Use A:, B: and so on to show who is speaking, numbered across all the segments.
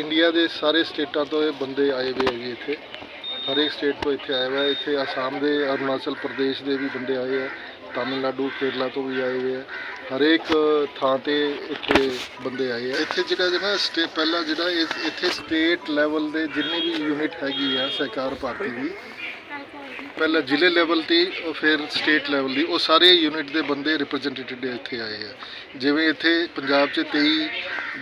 A: India ਦੇ ਸਾਰੇ ਸਟੇਟਾਂ ਤੋਂ ਇਹ ਬੰਦੇ ਆਏ ਹੋਏ ਹੈਗੇ ਇੱਥੇ। ਹਰੇਕ ਸਟੇਟ ਤੋਂ ਇੱਥੇ ਆਏ ਹੋਏ ਇੱਥੇ ਆਸਾਮ ਦੇ, ਅਰੁਣਾਚਲ ਪ੍ਰਦੇਸ਼ ਦੇ ਵੀ ਬੰਦੇ ਆਏ ਆ। ਤਾਮਿਲਨਾਡੂ, ਕੇਰਲਾ ਤੋਂ ਵੀ ਆਏ ਹੋਏ ਆ। ਹਰੇਕ ਥਾਂ ਤੇ ਇੱਥੇ ਬੰਦੇ ਆਏ ਆ। ਇੱਥੇ ਜਿਹੜਾ ਜਿਹੜਾ ਸਟੇ, ਪਹਿਲਾਂ ਜਿਹੜਾ ਇਹ- ਇੱਥੇ ਸਟੇਟ ਲੈਵਲ ਦੇ ਜਿੰਨੇ ਵੀ ਯੂਨਿਟ ਹੈਗੀ ਆ, ਸਹਿਕਾਰ ਭਾਰਤੀ ਦੀ ਪਹਿਲਾਂ ਜ਼ਿਲ੍ਹੇ ਲੈਵਲ ਤੇ ਉਹ ਫਿਰ ਸਟੇਟ ਲੈਵਲ ਦੀ ਉਹ ਸਾਰੇ ਯੂਨਿਟ ਦੇ ਬੰਦੇ ਰਿਪਰੈਜ਼ੈਂਟੇਟਿਵ ਇੱਥੇ ਆਏ ਆ। ਜਿਵੇਂ ਇੱਥੇ ਪੰਜਾਬ 'ਚ 23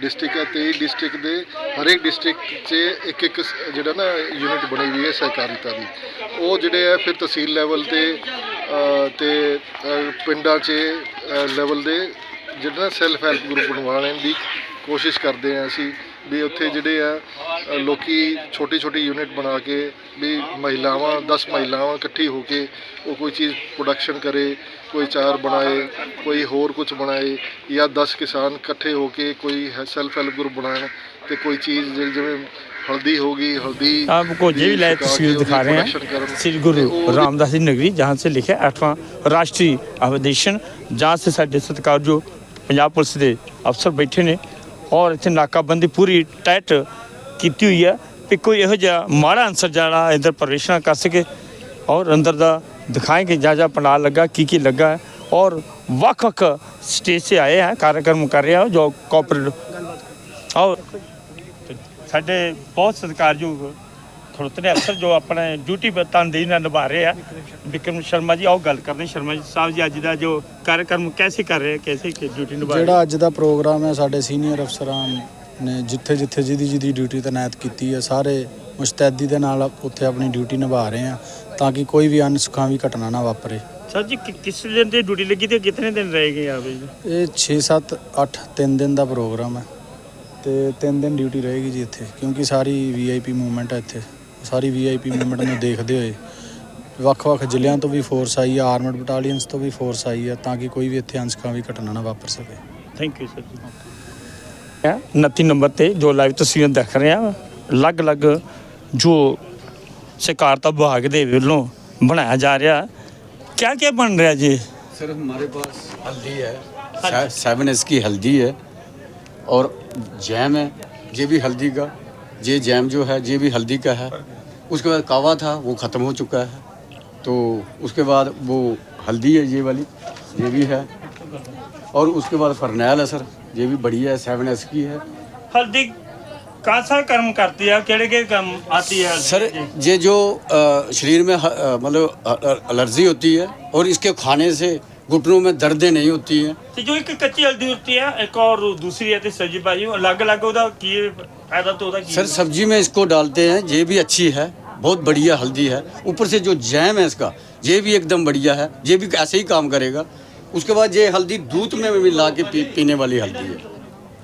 A: ਡਿਸਟ੍ਰਿਕਟ ਆ 23 ਡਿਸਟ੍ਰਿਕਟ ਦੇ ਹਰੇਕ ਡਿਸਟ੍ਰਿਕਟ 'ਚ ਇੱਕ ਇੱਕ ਸ- ਜਿਹੜਾ ਨਾ ਯੂਨਿਟ ਬਣੀ ਹੋਈ ਹੈ ਸਹਿਕਾਰਿਤਾ ਦੀ। ਉਹ ਜਿਹੜੇ ਆ ਫਿਰ ਤਹਿਸੀਲ ਲੈਵਲ ਤੇ ਅ, ਤੇ ਪਿੰਡਾਂ 'ਚ ਲੈਵਲ ਦੇ ਜਿਹੜਾ ਸੈਲਫ ਹੈਲਪ ਗਰੁੱਪ ਬਣਵਾ ਲੈਣ ਦੀ ਕੋਸ਼ਿਸ਼ ਕਰਦੇ ਆ ਅਸੀਂ। ਵੀ ਉੱਥੇ ਜਿਹੜੇ ਆ ਅ, ਲੋਕੀ ਛੋਟੀ ਛੋਟੀ ਯੂਨਿਟ ਬਣਾ ਕੇ ਵੀ ਮਹਿਲਾਵਾਂ 10 ਮਹਿਲਾਵਾਂ ਇਕੱਠੀ ਹੋ ਕੇ ਉਹ ਕੋਈ ਚੀਜ਼ ਪ੍ਰੋਡਕਸ਼ਨ ਕਰੇ ਕੋਈ ਚਾਰ ਬਣਾਏ ਕੋਈ ਹੋਰ ਕੁਝ ਬਣਾਏ ਜਾਂ 10 ਕਿਸਾਨ ਇਕੱਠੇ ਹੋ ਕੇ ਕੋਈ ਸੈਲਫ ਹੈਲਪ ਗਰੁੱਪ ਬਣਾਉਣ ਤੇ ਕੋਈ ਚੀਜ਼ ਜਿ- ਜਿਵੇਂ ਹਲਦੀ ਹੋ ਗਈ हल्दी
B: आपको ये भी लाइव तस्वीर दिखा रहे हैं श्री गुरु रामदास जी नगरी जहाँ से लिखे आठवां राष्ट्रीय अधिवेशन जहाँ से साढ़े सत्कार जो पंजाब पुलिस के अफसर बैठे ने ਔਰ ਇੱਥੇ ਨਾਕਾਬੰਦੀ ਪੂਰੀ ਟਾਈਟ ਕੀਤੀ ਹੋਈ ਹੈ ਕਿ ਕੋਈ ਇਹੋ ਜਿਹਾ ਮਾੜਾ ਅੰਸਰ ਜਿਹੜਾ ਇਧਰ ਪ੍ਰਵੇਸ਼ ਨਾ ਕਰ ਸਕੇ ਔਰ ਅੰਦਰ ਦਾ ਦਿਖਾएंगे ਜਾ ਜਾ ਪੰਡਾਲ ਲੱਗਾ, ਕੀ ਕੀ ਲੱਗਾ ਹੈ। ਔਰ ਵੱਖ ਵੱਖ ਸਟੇਜ 'ਤੇ ਆਏ ਹੈ, ਕਾਰਜਕ੍ਰਮ ਕਰ ਰਿਹਾ ਜੋ ਕੋਆਪਰੇਟ ਔਰ ਸਾਡੇ ਬਹੁਤ ਸਤਿਕਾਰਯੋਗ ਖੜੋਤੇ ਨੇ ਅਫਸਰ ਜੋ ਆਪਣੇ ਡਿਊਟੀ ਤਨਦੇਹੀ ਨਾਲ ਨਿਭਾ ਰਹੇ ਆ। ਵਿਕਰਮ ਸ਼ਰਮਾ ਜੀ ਆਓ ਗੱਲ ਕਰਦੇ। ਸ਼ਰਮਾ ਜੀ ਸਾਹਿਬ ਜੀ ਅੱਜ ਦਾ ਜੋ ਕਾਰਜਕ੍ਰਮ ਕੈਸੇ ਕਰ ਰਹੇ ਕੈਸੇ ਕਿ ਡਿਊਟੀ ਨਿਭਾ ਰਹੇ
C: ਜਿਹੜਾ ਅੱਜ ਦਾ ਪ੍ਰੋਗਰਾਮ ਹੈ ਸਾਡੇ ਸੀਨੀਅਰ ਅਫਸਰਾਂ ਨੇ ਜਿੱਥੇ ਜਿੱਥੇ ਜਿਹਦੀ ਜਿਹਦੀ ਡਿਊਟੀ ਤੈਨਾਤ ਕੀਤੀ ਹੈ ਸਾਰੇ ਮੁਸਤੈਦੀ ਦੇ ਨਾਲ ਉੱਥੇ ਆਪਣੀ ਡਿਊਟੀ ਨਿਭਾ ਰਹੇ ਆ ਤਾਂ ਕਿ ਕੋਈ ਵੀ ਅਨਸੁਖਾਵੀ ਘਟਨਾ ਨਾ ਵਾਪਰੇ।
B: ਸਰ ਜੀ ਕਿਸ ਦਿਨ ਦੀ ਡਿਊਟੀ ਲੱਗੀ ਤੇ ਕਿਤਨੇ ਦਿਨ ਰਹੇਗੇ ਆਪ ਜੀ
C: ਇਹ 6 7 8 3 ਦਿਨ ਦਾ ਪ੍ਰੋਗਰਾਮ ਹੈ ਤੇ 3 ਦਿਨ ਡਿਊਟੀ ਰਹੇਗੀ ਜੀ ਇੱਥੇ ਕਿਉਂਕਿ ਸਾਰੀ ਵੀਆਈਪੀ ਮੂਵਮੈਂਟ ਹੈ ਇੱਥੇ। ਸਾਰੀ ਵੀਆਈਪੀ ਮੂਵਮੈਂਟ ਨੂੰ ਦੇਖਦੇ ਹੋਏ ਵੱਖ-ਵੱਖ ਜ਼ਿਲ੍ਹਿਆਂ ਤੋਂ ਵੀ ਫੋਰਸ ਆਈ ਹੈ ਆਰਮਡ ਬਟਾਲੀਅਨਸ ਤੋਂ ਵੀ ਫੋਰਸ ਆਈ ਹੈ ਤਾਂ ਕਿ ਕੋਈ ਵੀ ਇੱਥੇ ਅਨਸੁਖਾਵੀ ਘਟਨਾ ਨਾ ਵਾਪਰ ਸਕੇ
B: ਥੈਂਕ ਯੂ ਸਰ ਜੀ 29 ਨੰਬਰ ਤੇ ਜੋ ਲਾਈਵ ਤਸਵੀਰਾਂ ਦੇਖ ਰਹੇ ਆ ਅਲੱਗ-ਅਲੱਗ ਜੋ ਸਹਿਕਾਰਤਾ ਵਿਭਾਗ ਦੇ ਵੱਲੋਂ ਬਣਾਇਆ ਜਾ ਰਿਹਾ ਕਿਆ ਕਿਆ ਬਣ ਰਿਹਾ ਜੀ
D: सर हमारे पास हल्दी है सेवन एस की हल्दी है और जैम है ये भी हल्दी का ये जैम जो है ये भी हल्दी का है। उसके बाद कावा था वो ख़त्म हो चुका है। तो उसके बाद वो हल्दी है ये वाली ये भी है। और उसके बाद फरनैल है सर ये भी बढ़िया है सेवन एस की है।
B: हल्दी कौन सा कर्म करती है केड़े के काम आती है
D: सर ये जो शरीर में मतलब एलर्जी होती है और इसके खाने से घुटनों में दर्दें नहीं होती हैं
B: ਤੇ ਜੋ ਇੱਕ ਕੱਚੀ ਹਲਦੀ ਹੁੰਦੀ ਹੈ ਇੱਕ ਔਰ ਦੂਸਰੀ ਹੈ ਤੇ ਸਬਜ਼ੀ ਭਾਜੀ ਉਹ ਅਲੱਗ-ਅਲੱਗ ਉਹਦਾ ਕੀ ਫਾਇਦਾ ਤੇ ਉਹਦਾ ਕੀ
D: सर सब्जी में इसको डालते हैं ये भी अच्छी है बहुत बढ़िया हल्दी है ऊपर से जो जैम है इसका ये भी एकदम बढ़िया है ये भी ऐसे ही काम करेगा उसके बाद ये हल्दी दूध में मिला के पी, पीने वाली हल्दी है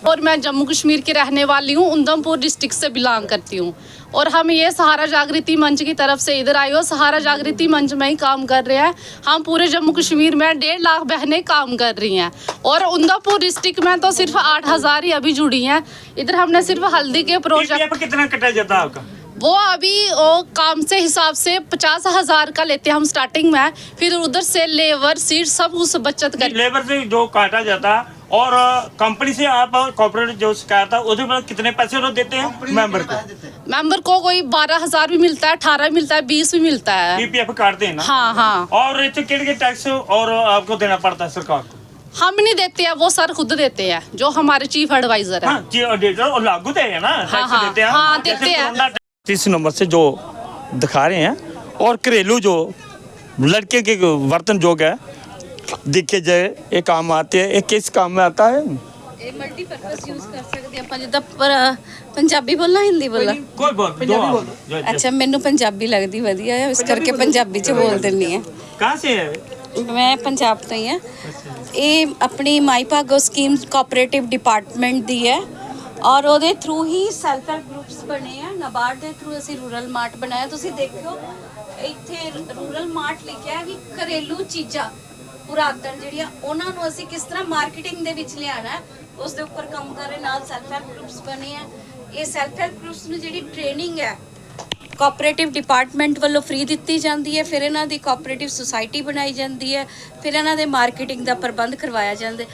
E: और मैं जम्मू कश्मीर की रहने वाली हूँ उधमपुर डिस्ट्रिक्ट से बिलोंग करती हूँ। और हम ये सहारा जागृति मंच की तरफ़ से इधर आए हो। सहारा जागृति मंच में ही काम कर रहे हैं। हम पूरे जम्मू कश्मीर में डेढ़ लाख बहनें काम कर रही हैं। और उधमपुर डिस्ट्रिक्ट में तो सिर्फ़ आठ हज़ार ही अभी जुड़ी हैं। इधर हमने सिर्फ़ हल्दी के प्रोजेक्ट
B: कितना कटा जाता है आपका?
E: वो अभी वो काम से हिसाब से पचास हज़ार का लेते हैं हम स्टार्टिंग में। फिर उधर से लेबर सीट सब उस बचत कर
B: लेबर से जो काटा जाता और कंपनी से आप कॉर्पोरेट जो शिकायत है उसके बाद कितने पैसे वो देते हैं? मेंबर को।
E: मेंबर को कोई बारह हज़ार भी मिलता है अठारह मिलता है बीस भी मिलता है।
B: पीपीएफ काटते हैं ना?
E: हाँ हाँ।
B: और इतने कितने टैक्स और आपको देना पड़ता है सरकार को?
E: हम नहीं देते हैं वो सर खुद देते हैं जो हमारे चीफ एडवाइजर है।
B: हाँ और लागू ना? टैक्स
E: हाँ,
B: देते हैं
E: हाँ, देते हैं।
B: तीस नंबर से जो दिखा रहे हैं और घरेलू जो लड़के के बर्तन जो है ਦੇਖਿਆ ਜਾਏ ਇਹ ਕੰਮ ਆਤੇ ਹੈ ਇਹ ਕਿਸ ਕੰਮ ਆਤਾ ਹੈ?
F: ਇਹ ਮਲਟੀਪਰਪਸ ਯੂਜ਼ ਕਰ ਸਕਦੇ ਆਪਾਂ ਜਿੱਦਾਂ ਪੰਜਾਬੀ ਬੋਲਣਾ ਹਿੰਦੀ ਬੋਲਣਾ
B: ਕੋਈ ਬਾਤ ਪੰਜਾਬੀ ਬੋਲੋ
F: ਅੱਛਾ ਮੈਨੂੰ ਪੰਜਾਬੀ ਲੱਗਦੀ ਵਧੀਆ ਹੈ ਇਸ ਕਰਕੇ ਪੰਜਾਬੀ ਚ ਬੋਲ ਦਿੰਨੀ ਹੈ।
B: ਕਹਾਂ ਸੇ ਹੈ?
F: ਮੈਂ ਪੰਜਾਬ ਤੋਂ ਹੀ ਹਾਂ। ਇਹ ਆਪਣੀ Mai Bhago scheme cooperative department ਦੀ ਹੈ ਔਰ ਉਹਦੇ ਥਰੂ ਹੀ ਸੈਲਫ ਹੈਲਪ ਗਰੁੱਪਸ ਬਣੇ ਆ। ਨਬਾਰਡ ਦੇ ਥਰੂ ਅਸੀਂ ਰੂਰਲ ਮਾਰਟ ਬਣਾਇਆ। ਤੁਸੀਂ ਦੇਖਿਓ ਇੱਥੇ ਰੂਰਲ ਮਾਰਟ ਲਿਖਿਆ ਵੀ ਘਰੇਲੂ ਚੀਜ਼ਾਂ ਪੁਰਾਤਨ ਜਿਹੜੀਆਂ ਉਹਨਾਂ ਨੂੰ ਅਸੀਂ ਕਿਸ ਤਰ੍ਹਾਂ ਮਾਰਕੀਟਿੰਗ ਦੇ ਵਿੱਚ ਲਿਆਣਾ ਉਸ ਦੇ ਉੱਪਰ ਕੰਮ ਕਰ ਰਹੇ ਨਾਲ ਸੈਲਫ ਹੈਲਪ ਗਰੁੱਪਸ ਬਣੇ ਆ ਇਹ ਸੈਲਫ ਹੈਲਪ ਗਰੁੱਪਸ ਨੂੰ ਜਿਹੜੀ ਟ੍ਰੇਨਿੰਗ ਹੈ ਕੋਆਪਰੇਟਿਵ ਡਿਪਾਰਟਮੈਂਟ ਵੱਲੋਂ ਫ੍ਰੀ ਦਿੱਤੀ ਜਾਂਦੀ ਹੈ ਫਿਰ ਇਹਨਾਂ ਦੀ ਕੋਆਪਰੇਟਿਵ ਸੁਸਾਇਟੀ ਬਣਾਈ ਜਾਂਦੀ ਹੈ ਫਿਰ ਇਹਨਾਂ ਦੇ ਮਾਰਕੀਟਿੰਗ ਦਾ ਪ੍ਰਬੰਧ ਕਰਵਾਇਆ ਜਾਂਦਾ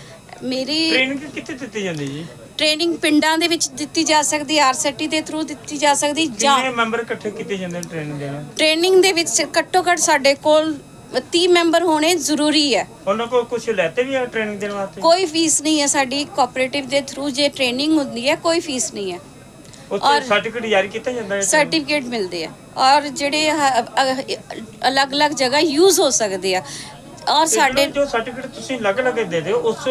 F: ਮੇਰੀ
B: ਟ੍ਰੇਨਿੰਗ ਕਿੱਥੇ ਦਿੱਤੀ ਜਾਂਦੀ ਜੀ?
F: ਟ੍ਰੇਨਿੰਗ ਪਿੰਡਾਂ ਦੇ ਵਿੱਚ ਦਿੱਤੀ ਜਾ ਸਕਦੀ ਆਰਸੀਟੀ ਦੇ ਥਰੂ ਦਿੱਤੀ ਜਾ ਸਕਦੀ ਜਾਂ
B: ਕਿੰਨੇ ਮੈਂਬਰ ਇਕੱਠੇ ਕੀਤੇ ਜਾਂਦੇ ਨੇ ਟ੍ਰੇਨਿੰਗ ਦੇ ਨਾਲ
F: ਟ੍ਰੇਨਿੰਗ ਦੇ ਵਿੱਚ ਘੱਟੋ ਘੱਟ ਸਾਡੇ ਕੋਲ 30 ਮੈਂਬਰ ਹੋਣੇ ਜ਼ਰੂਰੀ ਹੈ।
B: ਉਹਨਾਂ ਕੋਲ ਕੁਝ ਲੈਤੇ ਵੀ ਆ ਟ੍ਰੇਨਿੰਗ ਦੇਣ ਵਾਸਤੇ?
F: ਕੋਈ ਫੀਸ ਨਹੀਂ ਹੈ ਸਾਡੀ ਕੋਆਪਰੇਟਿਵ ਦੇ ਥਰੂ ਜੇ ਟ੍ਰੇਨਿੰਗ ਹੁੰਦੀ ਹੈ ਕੋਈ ਫੀਸ ਨਹੀਂ ਹੈ।
B: ਉਸ
F: ਔਰ-
B: ਸਰਟੀਫਿਕੇਟ ਜਾਰੀ ਕੀਤਾ ਜਾਂਦਾ ਹੈ?
F: ਸਰਟੀਫਿਕੇਟ ਮਿਲਦੇ ਆ। ਔਰ ਜਿਹੜੇ ਅਲੱਗ-ਅਲੱਗ ਜਗ੍ਹਾ ਯੂਜ਼ ਹੋ ਸਕਦੇ ਆ। ਔਰ
B: ਸਾਡੇ
F: ਸਾਡੇ
B: ਜੋ ਸਰਟੀਫਿਕੇਟ ਤੁਸੀਂ ਲੱਗ ਲੱਗੇ ਦੇ ਦਿਓ ਉਸ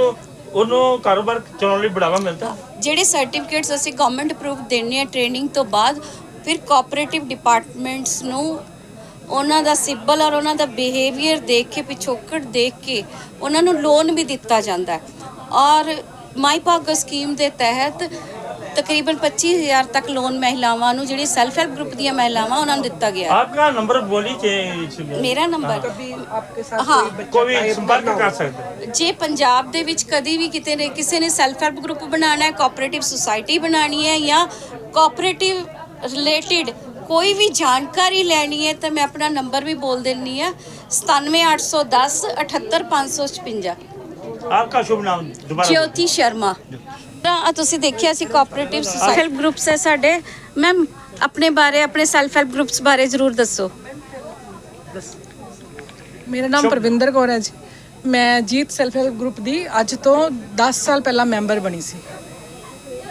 B: ਉਹਨੂੰ ਕਾਰੋਬਾਰ ਚਲਾਉਣ ਲਈ ਬੜਾਵਾ ਮਿਲਦਾ?
F: ਜਿਹੜੇ ਸਰਟੀਫਿਕੇਟਸ ਅਸੀਂ ਗਵਰਨਮੈਂਟ ਅਪਰੂਵ ਦੇਣੇ ਆ ਟ੍ਰੇਨਿੰਗ ਤੋਂ ਬਾਅਦ ਫਿਰ ਕੋਆਪਰੇਟਿਵ ਡਿਪਾਰਟਮੈਂਟਸ ਨੂੰ ਉਹਨਾਂ ਦਾ ਸਿੱਬਲ ਔਰ ਉਹਨਾਂ ਦਾ ਬਿਹੇਵੀਅਰ ਦੇਖ ਕੇ ਪਿਛੋਕੜ ਦੇਖ ਕੇ ਉਹਨਾਂ ਨੂੰ ਲੋਨ ਵੀ ਦਿੱਤਾ ਜਾਂਦਾ ਹੈ। ਔਰ ਮਾਈ ਭਾਗੋ ਸਕੀਮ ਦੇ ਤਹਿਤ ਤਕਰੀਬਨ 25000 ਤੱਕ ਲੋਨ ਮਹਿਲਾਵਾਂ ਨੂੰ ਜਿਹੜੀ ਸੈਲਫ ਹੈਲਪ ਗਰੁੱਪ ਦੀਆਂ ਮਹਿਲਾਵਾਂ ਉਹਨਾਂ ਨੂੰ ਦਿੱਤਾ ਗਿਆ
B: ਆਪਕਾ ਨੰਬਰ ਬੋਲੀ ਚ
F: ਮੇਰਾ ਨੰਬਰ
G: ਕਦੀ ਆਪਕੇ
F: ਸਾਥ
G: ਕੋਈ ਬੱਚਾ
B: ਕੋਈ ਸੰਪਰਕ ਕਰ ਸਕਦਾ।
F: ਜੇ ਪੰਜਾਬ ਦੇ ਵਿੱਚ ਕਦੀ ਵੀ ਕਿਤੇ ਨੇ ਕਿਸੇ ਨੇ ਸੈਲਫ ਹੈਲਪ ਗਰੁੱਪ ਬਣਾਉਣਾ ਹੈ ਕੋਆਪਰੇਟਿਵ ਸੁਸਾਇਟੀ ਬਣਾਣੀ ਹੈ ਜਾਂ ਕੋਆਪਰੇਟਿਵ ਰਿਲੇਟਿਡ ਕੋਈ ਵੀ ਜਾਣਕਾਰੀ ਲੈਣੀ ਹੈ ਤਾਂ ਮੈਂ ਆਪਣਾ ਨੰਬਰ ਵੀ ਬੋਲ ਦਿੰਨੀ ਆ 97810 78556
B: ਆਪਕਾ ਸ਼ੁਭ ਨਾਮ ਦੁਬਾਰਾ
F: ਜਯੋਤੀ ਸ਼ਰਮਾ। ਤਾਂ ਤੁਸੀਂ ਦੇਖਿਆ ਸੀ ਕੋਆਪਰੇਟਿਵ ਸੈਲਫ ਗਰੁੱਪਸ ਹੈ ਸਾਡੇ। ਮੈਮ ਆਪਣੇ ਬਾਰੇ ਆਪਣੇ ਸੈਲਫ ਹੈਲਪ ਗਰੁੱਪਸ ਬਾਰੇ ਜ਼ਰੂਰ ਦੱਸੋ।
G: ਮੇਰਾ ਨਾਮ ਪ੍ਰਵਿੰਦਰ ਕੌਰ ਹੈ ਜੀ। ਮੈਂ ਜੀਤ ਸੈਲਫ ਹੈਲਪ ਗਰੁੱਪ ਦੀ ਅੱਜ ਤੋਂ 10 ਸਾਲ ਪਹਿਲਾਂ ਮੈਂਬਰ ਬਣੀ ਸੀ।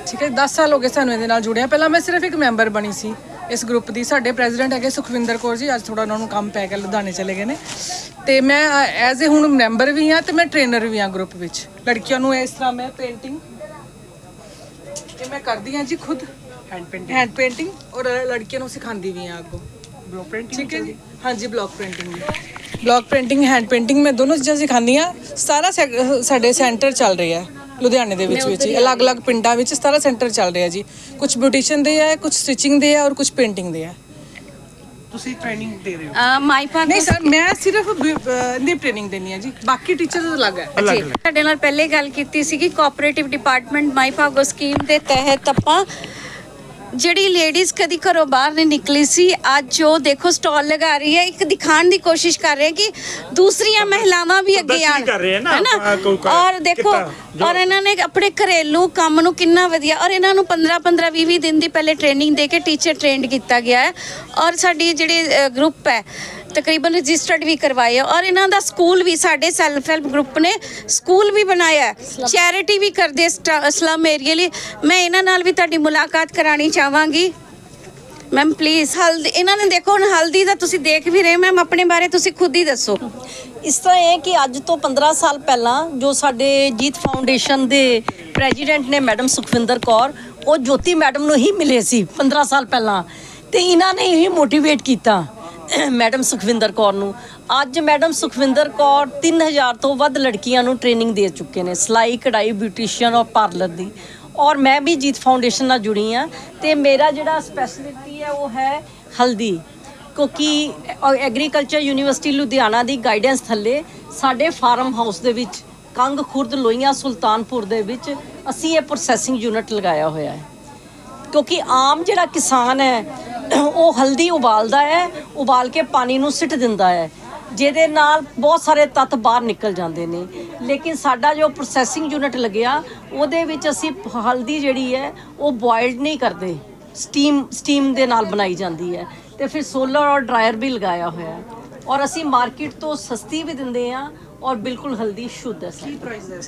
G: ਠੀਕ ਹੈ 10 ਸਾਲ ਹੋ ਗਏ ਸਾਨੂੰ ਇਹਦੇ ਨਾਲ ਜੁੜਿਆ। ਪਹਿਲਾਂ ਮੈਂ ਸਿਰਫ ਇੱਕ ਮੈਂਬਰ ਬਣੀ ਸੀ। ਇਸ ਗਰੁੱਪ ਦੀ। ਸਾਡੇ ਪ੍ਰੈਜ਼ੀਡੈਂਟ ਹੈਗੇ ਸੁਖਵਿੰਦਰ ਕੌਰ ਜੀ ਅੱਜ ਥੋੜਾ ਉਹਨਾਂ ਨੂੰ ਕੰਮ ਪੈ ਗਿਆ ਲੁਧਿਆਣੇ ਚਲੇ ਗਏ ਨੇ। ਤੇ ਮੈਂ ਐਜ਼ ਅ ਹੁਣ ਮੈਂਬਰ ਵੀ ਹਾਂ ਤੇ ਮੈਂ ਟ੍ਰੇਨਰ ਵੀ ਹਾਂ ਗਰੁੱਪ ਵਿੱਚ। ਲੜਕੀਆਂ ਨੂੰ ਇਸ ਤਰ੍ਹਾਂ ਮੈਂ ਪੇਂਟਿੰਗ ਇਹ ਮੈਂ ਕਰਦੀ ਹਾਂ ਜੀ ਖੁਦ। ਹੈਂਡ ਪੇਂਟਿੰਗ ਹੈਂਡ ਪੇਂਟਿੰਗ ਔਰ ਲੜਕੀਆਂ ਨੂੰ ਸਿਖਾਉਂਦੀ ਵੀ ਹਾਂ ਅੱਗੋਂ। ਬਲੌਕ ਪ੍ਰਿੰਟਿੰਗ ਠੀਕ ਹੈ ਜੀ? ਹਾਂਜੀ ਬਲੌਕ ਪ੍ਰਿੰਟਿੰਗ ਵੀ ਬਲੌਕ ਪ੍ਰਿੰਟਿੰਗ ਹੈਂਡ ਪੇਂਟਿੰਗ ਮੈਂ ਦੋਨੋਂ ਚੀਜ਼ਾਂ ਸਿਖਾਉਂਦੀ ਹਾਂ। ਸਾਰਾ ਸਾਡੇ ਸੈਂਟਰ ਚੱਲ ਰਿਹਾ ਹੈ। ਲੁਧਿਆਣੇ ਦੇ ਵਿੱਚ ਵਿੱਚ ਅਲੱਗ-ਅਲੱਗ ਪਿੰਡਾਂ ਵਿੱਚ ਸਾਰਾ ਸੈਂਟਰ ਚੱਲ ਰਿਹਾ ਜੀ। ਕੁਝ ਬਿਊਟੀਸ਼ੀਅਨ ਦੇ ਹੈ ਕੁਝ ਸਟਿਚਿੰਗ ਦੇ ਹੈ ਔਰ ਕੁਝ ਪੇਂਟਿੰਗ ਦੇ ਹੈ
H: ਤੁਸੀਂ ਟ੍ਰੇਨਿੰਗ ਦੇ ਰਹੇ ਹੋ?
F: ਮਾਈ ਭਾਗੋ
G: ਨਹੀਂ ਸਰ ਮੈਂ ਸਿਰਫ ਦੀ ਟ੍ਰੇਨਿੰਗ ਦੇਣੀ ਹੈ ਜੀ। ਬਾਕੀ ਟੀਚਰਸ ਅਲੱਗ ਹੈ।
F: ਜੀ। ਤੁਹਾਡੇ ਨਾਲ ਪਹਿਲੇ ਗੱਲ ਕੀਤੀ ਸੀਗੀ cooperative department Mai Bhago scheme ਦੇ ਤਹਿਤ ਆਪਾਂ ਜਿਹੜੀ ਲੇਡੀਜ਼ ਕਦੀ ਘਰੋਂ ਬਾਹਰ ਨਹੀਂ ਨਿਕਲੀ ਸੀ ਅੱਜ ਉਹ ਦੇਖੋ ਸਟਾਲ ਲਗਾ ਰਹੀ ਹੈ ਇੱਕ ਦਿਖਾਉਣ ਦੀ ਕੋਸ਼ਿਸ਼ ਕਰ ਰਹੇ ਹੈ ਕਿ ਦੂਸਰੀਆਂ ਮਹਿਲਾਵਾਂ ਵੀ ਅੱਗੇ ਆਣ
B: ਕਰ ਰਹੇ ਹੈ ਨਾ,
F: ਔਰ ਦੇਖੋ ਔਰ ਇਹਨਾਂ ਨੇ ਆਪਣੇ ਘਰੇਲੂ ਕੰਮ ਨੂੰ ਕਿੰਨਾ ਵਧੀਆ ਔਰ ਇਹਨਾਂ ਨੂੰ 15 15 20 20 ਦਿਨ ਦੀ ਪਹਿਲੇ ਟ੍ਰੇਨਿੰਗ ਦੇ ਕੇ ਟੀਚਰ ਟ੍ਰੇਨਡ ਕੀਤਾ ਗਿਆ ਹੈ। ਔਰ ਸਾਡੀ ਜਿਹੜੇ ਗਰੁੱਪ ਹੈ ਤਕਰੀਬਨ ਰਜਿਸਟਰਡ ਵੀ ਕਰਵਾਏ ਔਰ ਇਹਨਾਂ ਦਾ ਸਕੂਲ ਵੀ ਸਾਡੇ ਸੈਲਫ ਹੈਲਪ ਗਰੁੱਪ ਨੇ ਸਕੂਲ ਵੀ ਬਣਾਇਆ ਚੈਰਿਟੀ ਵੀ ਕਰਦੇ ਸਲਮ ਏਰੀਆ ਲਈ। ਮੈਂ ਇਹਨਾਂ ਨਾਲ ਵੀ ਤੁਹਾਡੀ ਮੁਲਾਕਾਤ ਕਰਾਣੀ ਚਾਹਾਂਗੀ। ਮੈਮ ਪਲੀਜ਼ ਹਲਦੀ ਇਹਨਾਂ ਨੇ ਦੇਖੋ ਹੁਣ ਹਲਦੀ ਦਾ ਤੁਸੀਂ ਦੇਖ ਵੀ ਰਹੇ ਮੈਮ ਆਪਣੇ ਬਾਰੇ ਤੁਸੀਂ ਖੁਦ ਹੀ ਦੱਸੋ।
I: ਇਸ ਤਰ੍ਹਾਂ ਹੈ ਕਿ ਅੱਜ ਤੋਂ 15 ਸਾਲ ਪਹਿਲਾਂ ਜੋ ਸਾਡੇ ਜੀਤ ਫਾਊਂਡੇਸ਼ਨ ਦੇ ਪ੍ਰੈਜ਼ੀਡੈਂਟ ਨੇ ਮੈਡਮ ਸੁਖਵਿੰਦਰ ਕੌਰ ਉਹ ਜੋਤੀ ਮੈਡਮ ਨੂੰ ਹੀ ਮਿਲੇ ਸੀ 15 ਸਾਲ ਪਹਿਲਾਂ। ਤੇ ਇਹਨਾਂ ਨੇ ਹੀ ਮੋਟੀਵੇਟ ਕੀਤਾ। ਮੈਡਮ ਸੁਖਵਿੰਦਰ ਕੌਰ ਨੂੰ। ਅੱਜ ਮੈਡਮ ਸੁਖਵਿੰਦਰ ਕੌਰ 3000 ਤੋਂ ਵੱਧ ਲੜਕੀਆਂ ਨੂੰ ਟ੍ਰੇਨਿੰਗ ਦੇ ਚੁੱਕੇ ਨੇ, ਸਿਲਾਈ, ਕਢਾਈ ਬਿਊਟੀਸ਼ੀਅਨ ਔਰ ਪਾਰਲਰ ਦੀ। ਔਰ ਮੈਂ ਵੀ ਜੀਤ ਫਾਊਂਡੇਸ਼ਨ ਨਾਲ ਜੁੜੀ ਆ ਤੇ ਮੇਰਾ ਜਿਹੜਾ ਸਪੈਸ਼ਲਿਟੀ ਹੈ ਉਹ ਹੈ ਹਲਦੀ। ਕਿਉਂਕਿ ਐਗਰੀਕਲਚਰ ਯੂਨੀਵਰਸਿਟੀ ਲੁਧਿਆਣਾ ਦੀ ਗਾਈਡੈਂਸ ਥੱਲੇ ਸਾਡੇ ਫਾਰਮ ਹਾਊਸ ਦੇ ਵਿੱਚ ਕੰਗ ਖੁਰਦ ਲੋਈਆਂ ਸੁਲਤਾਨਪੁਰ ਦੇ ਵਿੱਚ ਅਸੀਂ ਇਹ ਪ੍ਰੋਸੈਸਿੰਗ ਯੂਨਿਟ ਲਗਾਇਆ ਹੋਇਆ ਹੈ। ਕਿਉਂਕਿ ਆਮ ਜਿਹੜਾ ਕਿਸਾਨ ਹੈ ਉਹ ਹਲਦੀ ਉਬਾਲਦਾ ਹੈ ਉਬਾਲ ਕੇ ਪਾਣੀ ਨੂੰ ਸਿੱਟ ਦਿੰਦਾ ਹੈ। ਜਿਹਦੇ ਨਾਲ ਬਹੁਤ ਸਾਰੇ ਤੱਤ ਬਾਹਰ ਨਿਕਲ ਜਾਂਦੇ ਨੇ। ਲੇਕਿਨ ਸਾਡਾ ਜੋ ਪ੍ਰੋਸੈਸਿੰਗ ਯੂਨਿਟ ਲੱਗਿਆ ਉਹਦੇ ਵਿੱਚ ਅਸੀਂ ਹਲਦੀ ਜਿਹੜੀ ਹੈ ਉਹ ਬੋਇਲਡ ਨਹੀਂ ਕਰਦੇ। ਸਟੀਮ ਸਟੀਮ ਦੇ ਨਾਲ ਬਣਾਈ ਜਾਂਦੀ ਹੈ। ਤੇ ਫਿਰ ਸੋਲਰ ਔਰ ਡਰਾਇਰ ਵੀ ਲਗਾਇਆ ਹੋਇਆ ਹੈ। ਔਰ ਅਸੀਂ ਮਾਰਕੀਟ ਤੋਂ ਸਸਤੀ ਵੀ ਦਿੰਦੇ ਆ ਔਰ ਬਿਲਕੁਲ ਹਲਦੀ ਸ਼ੁੱਧ ਹੈ ਕੀ ਪ੍ਰਾਈਸ ਹੈ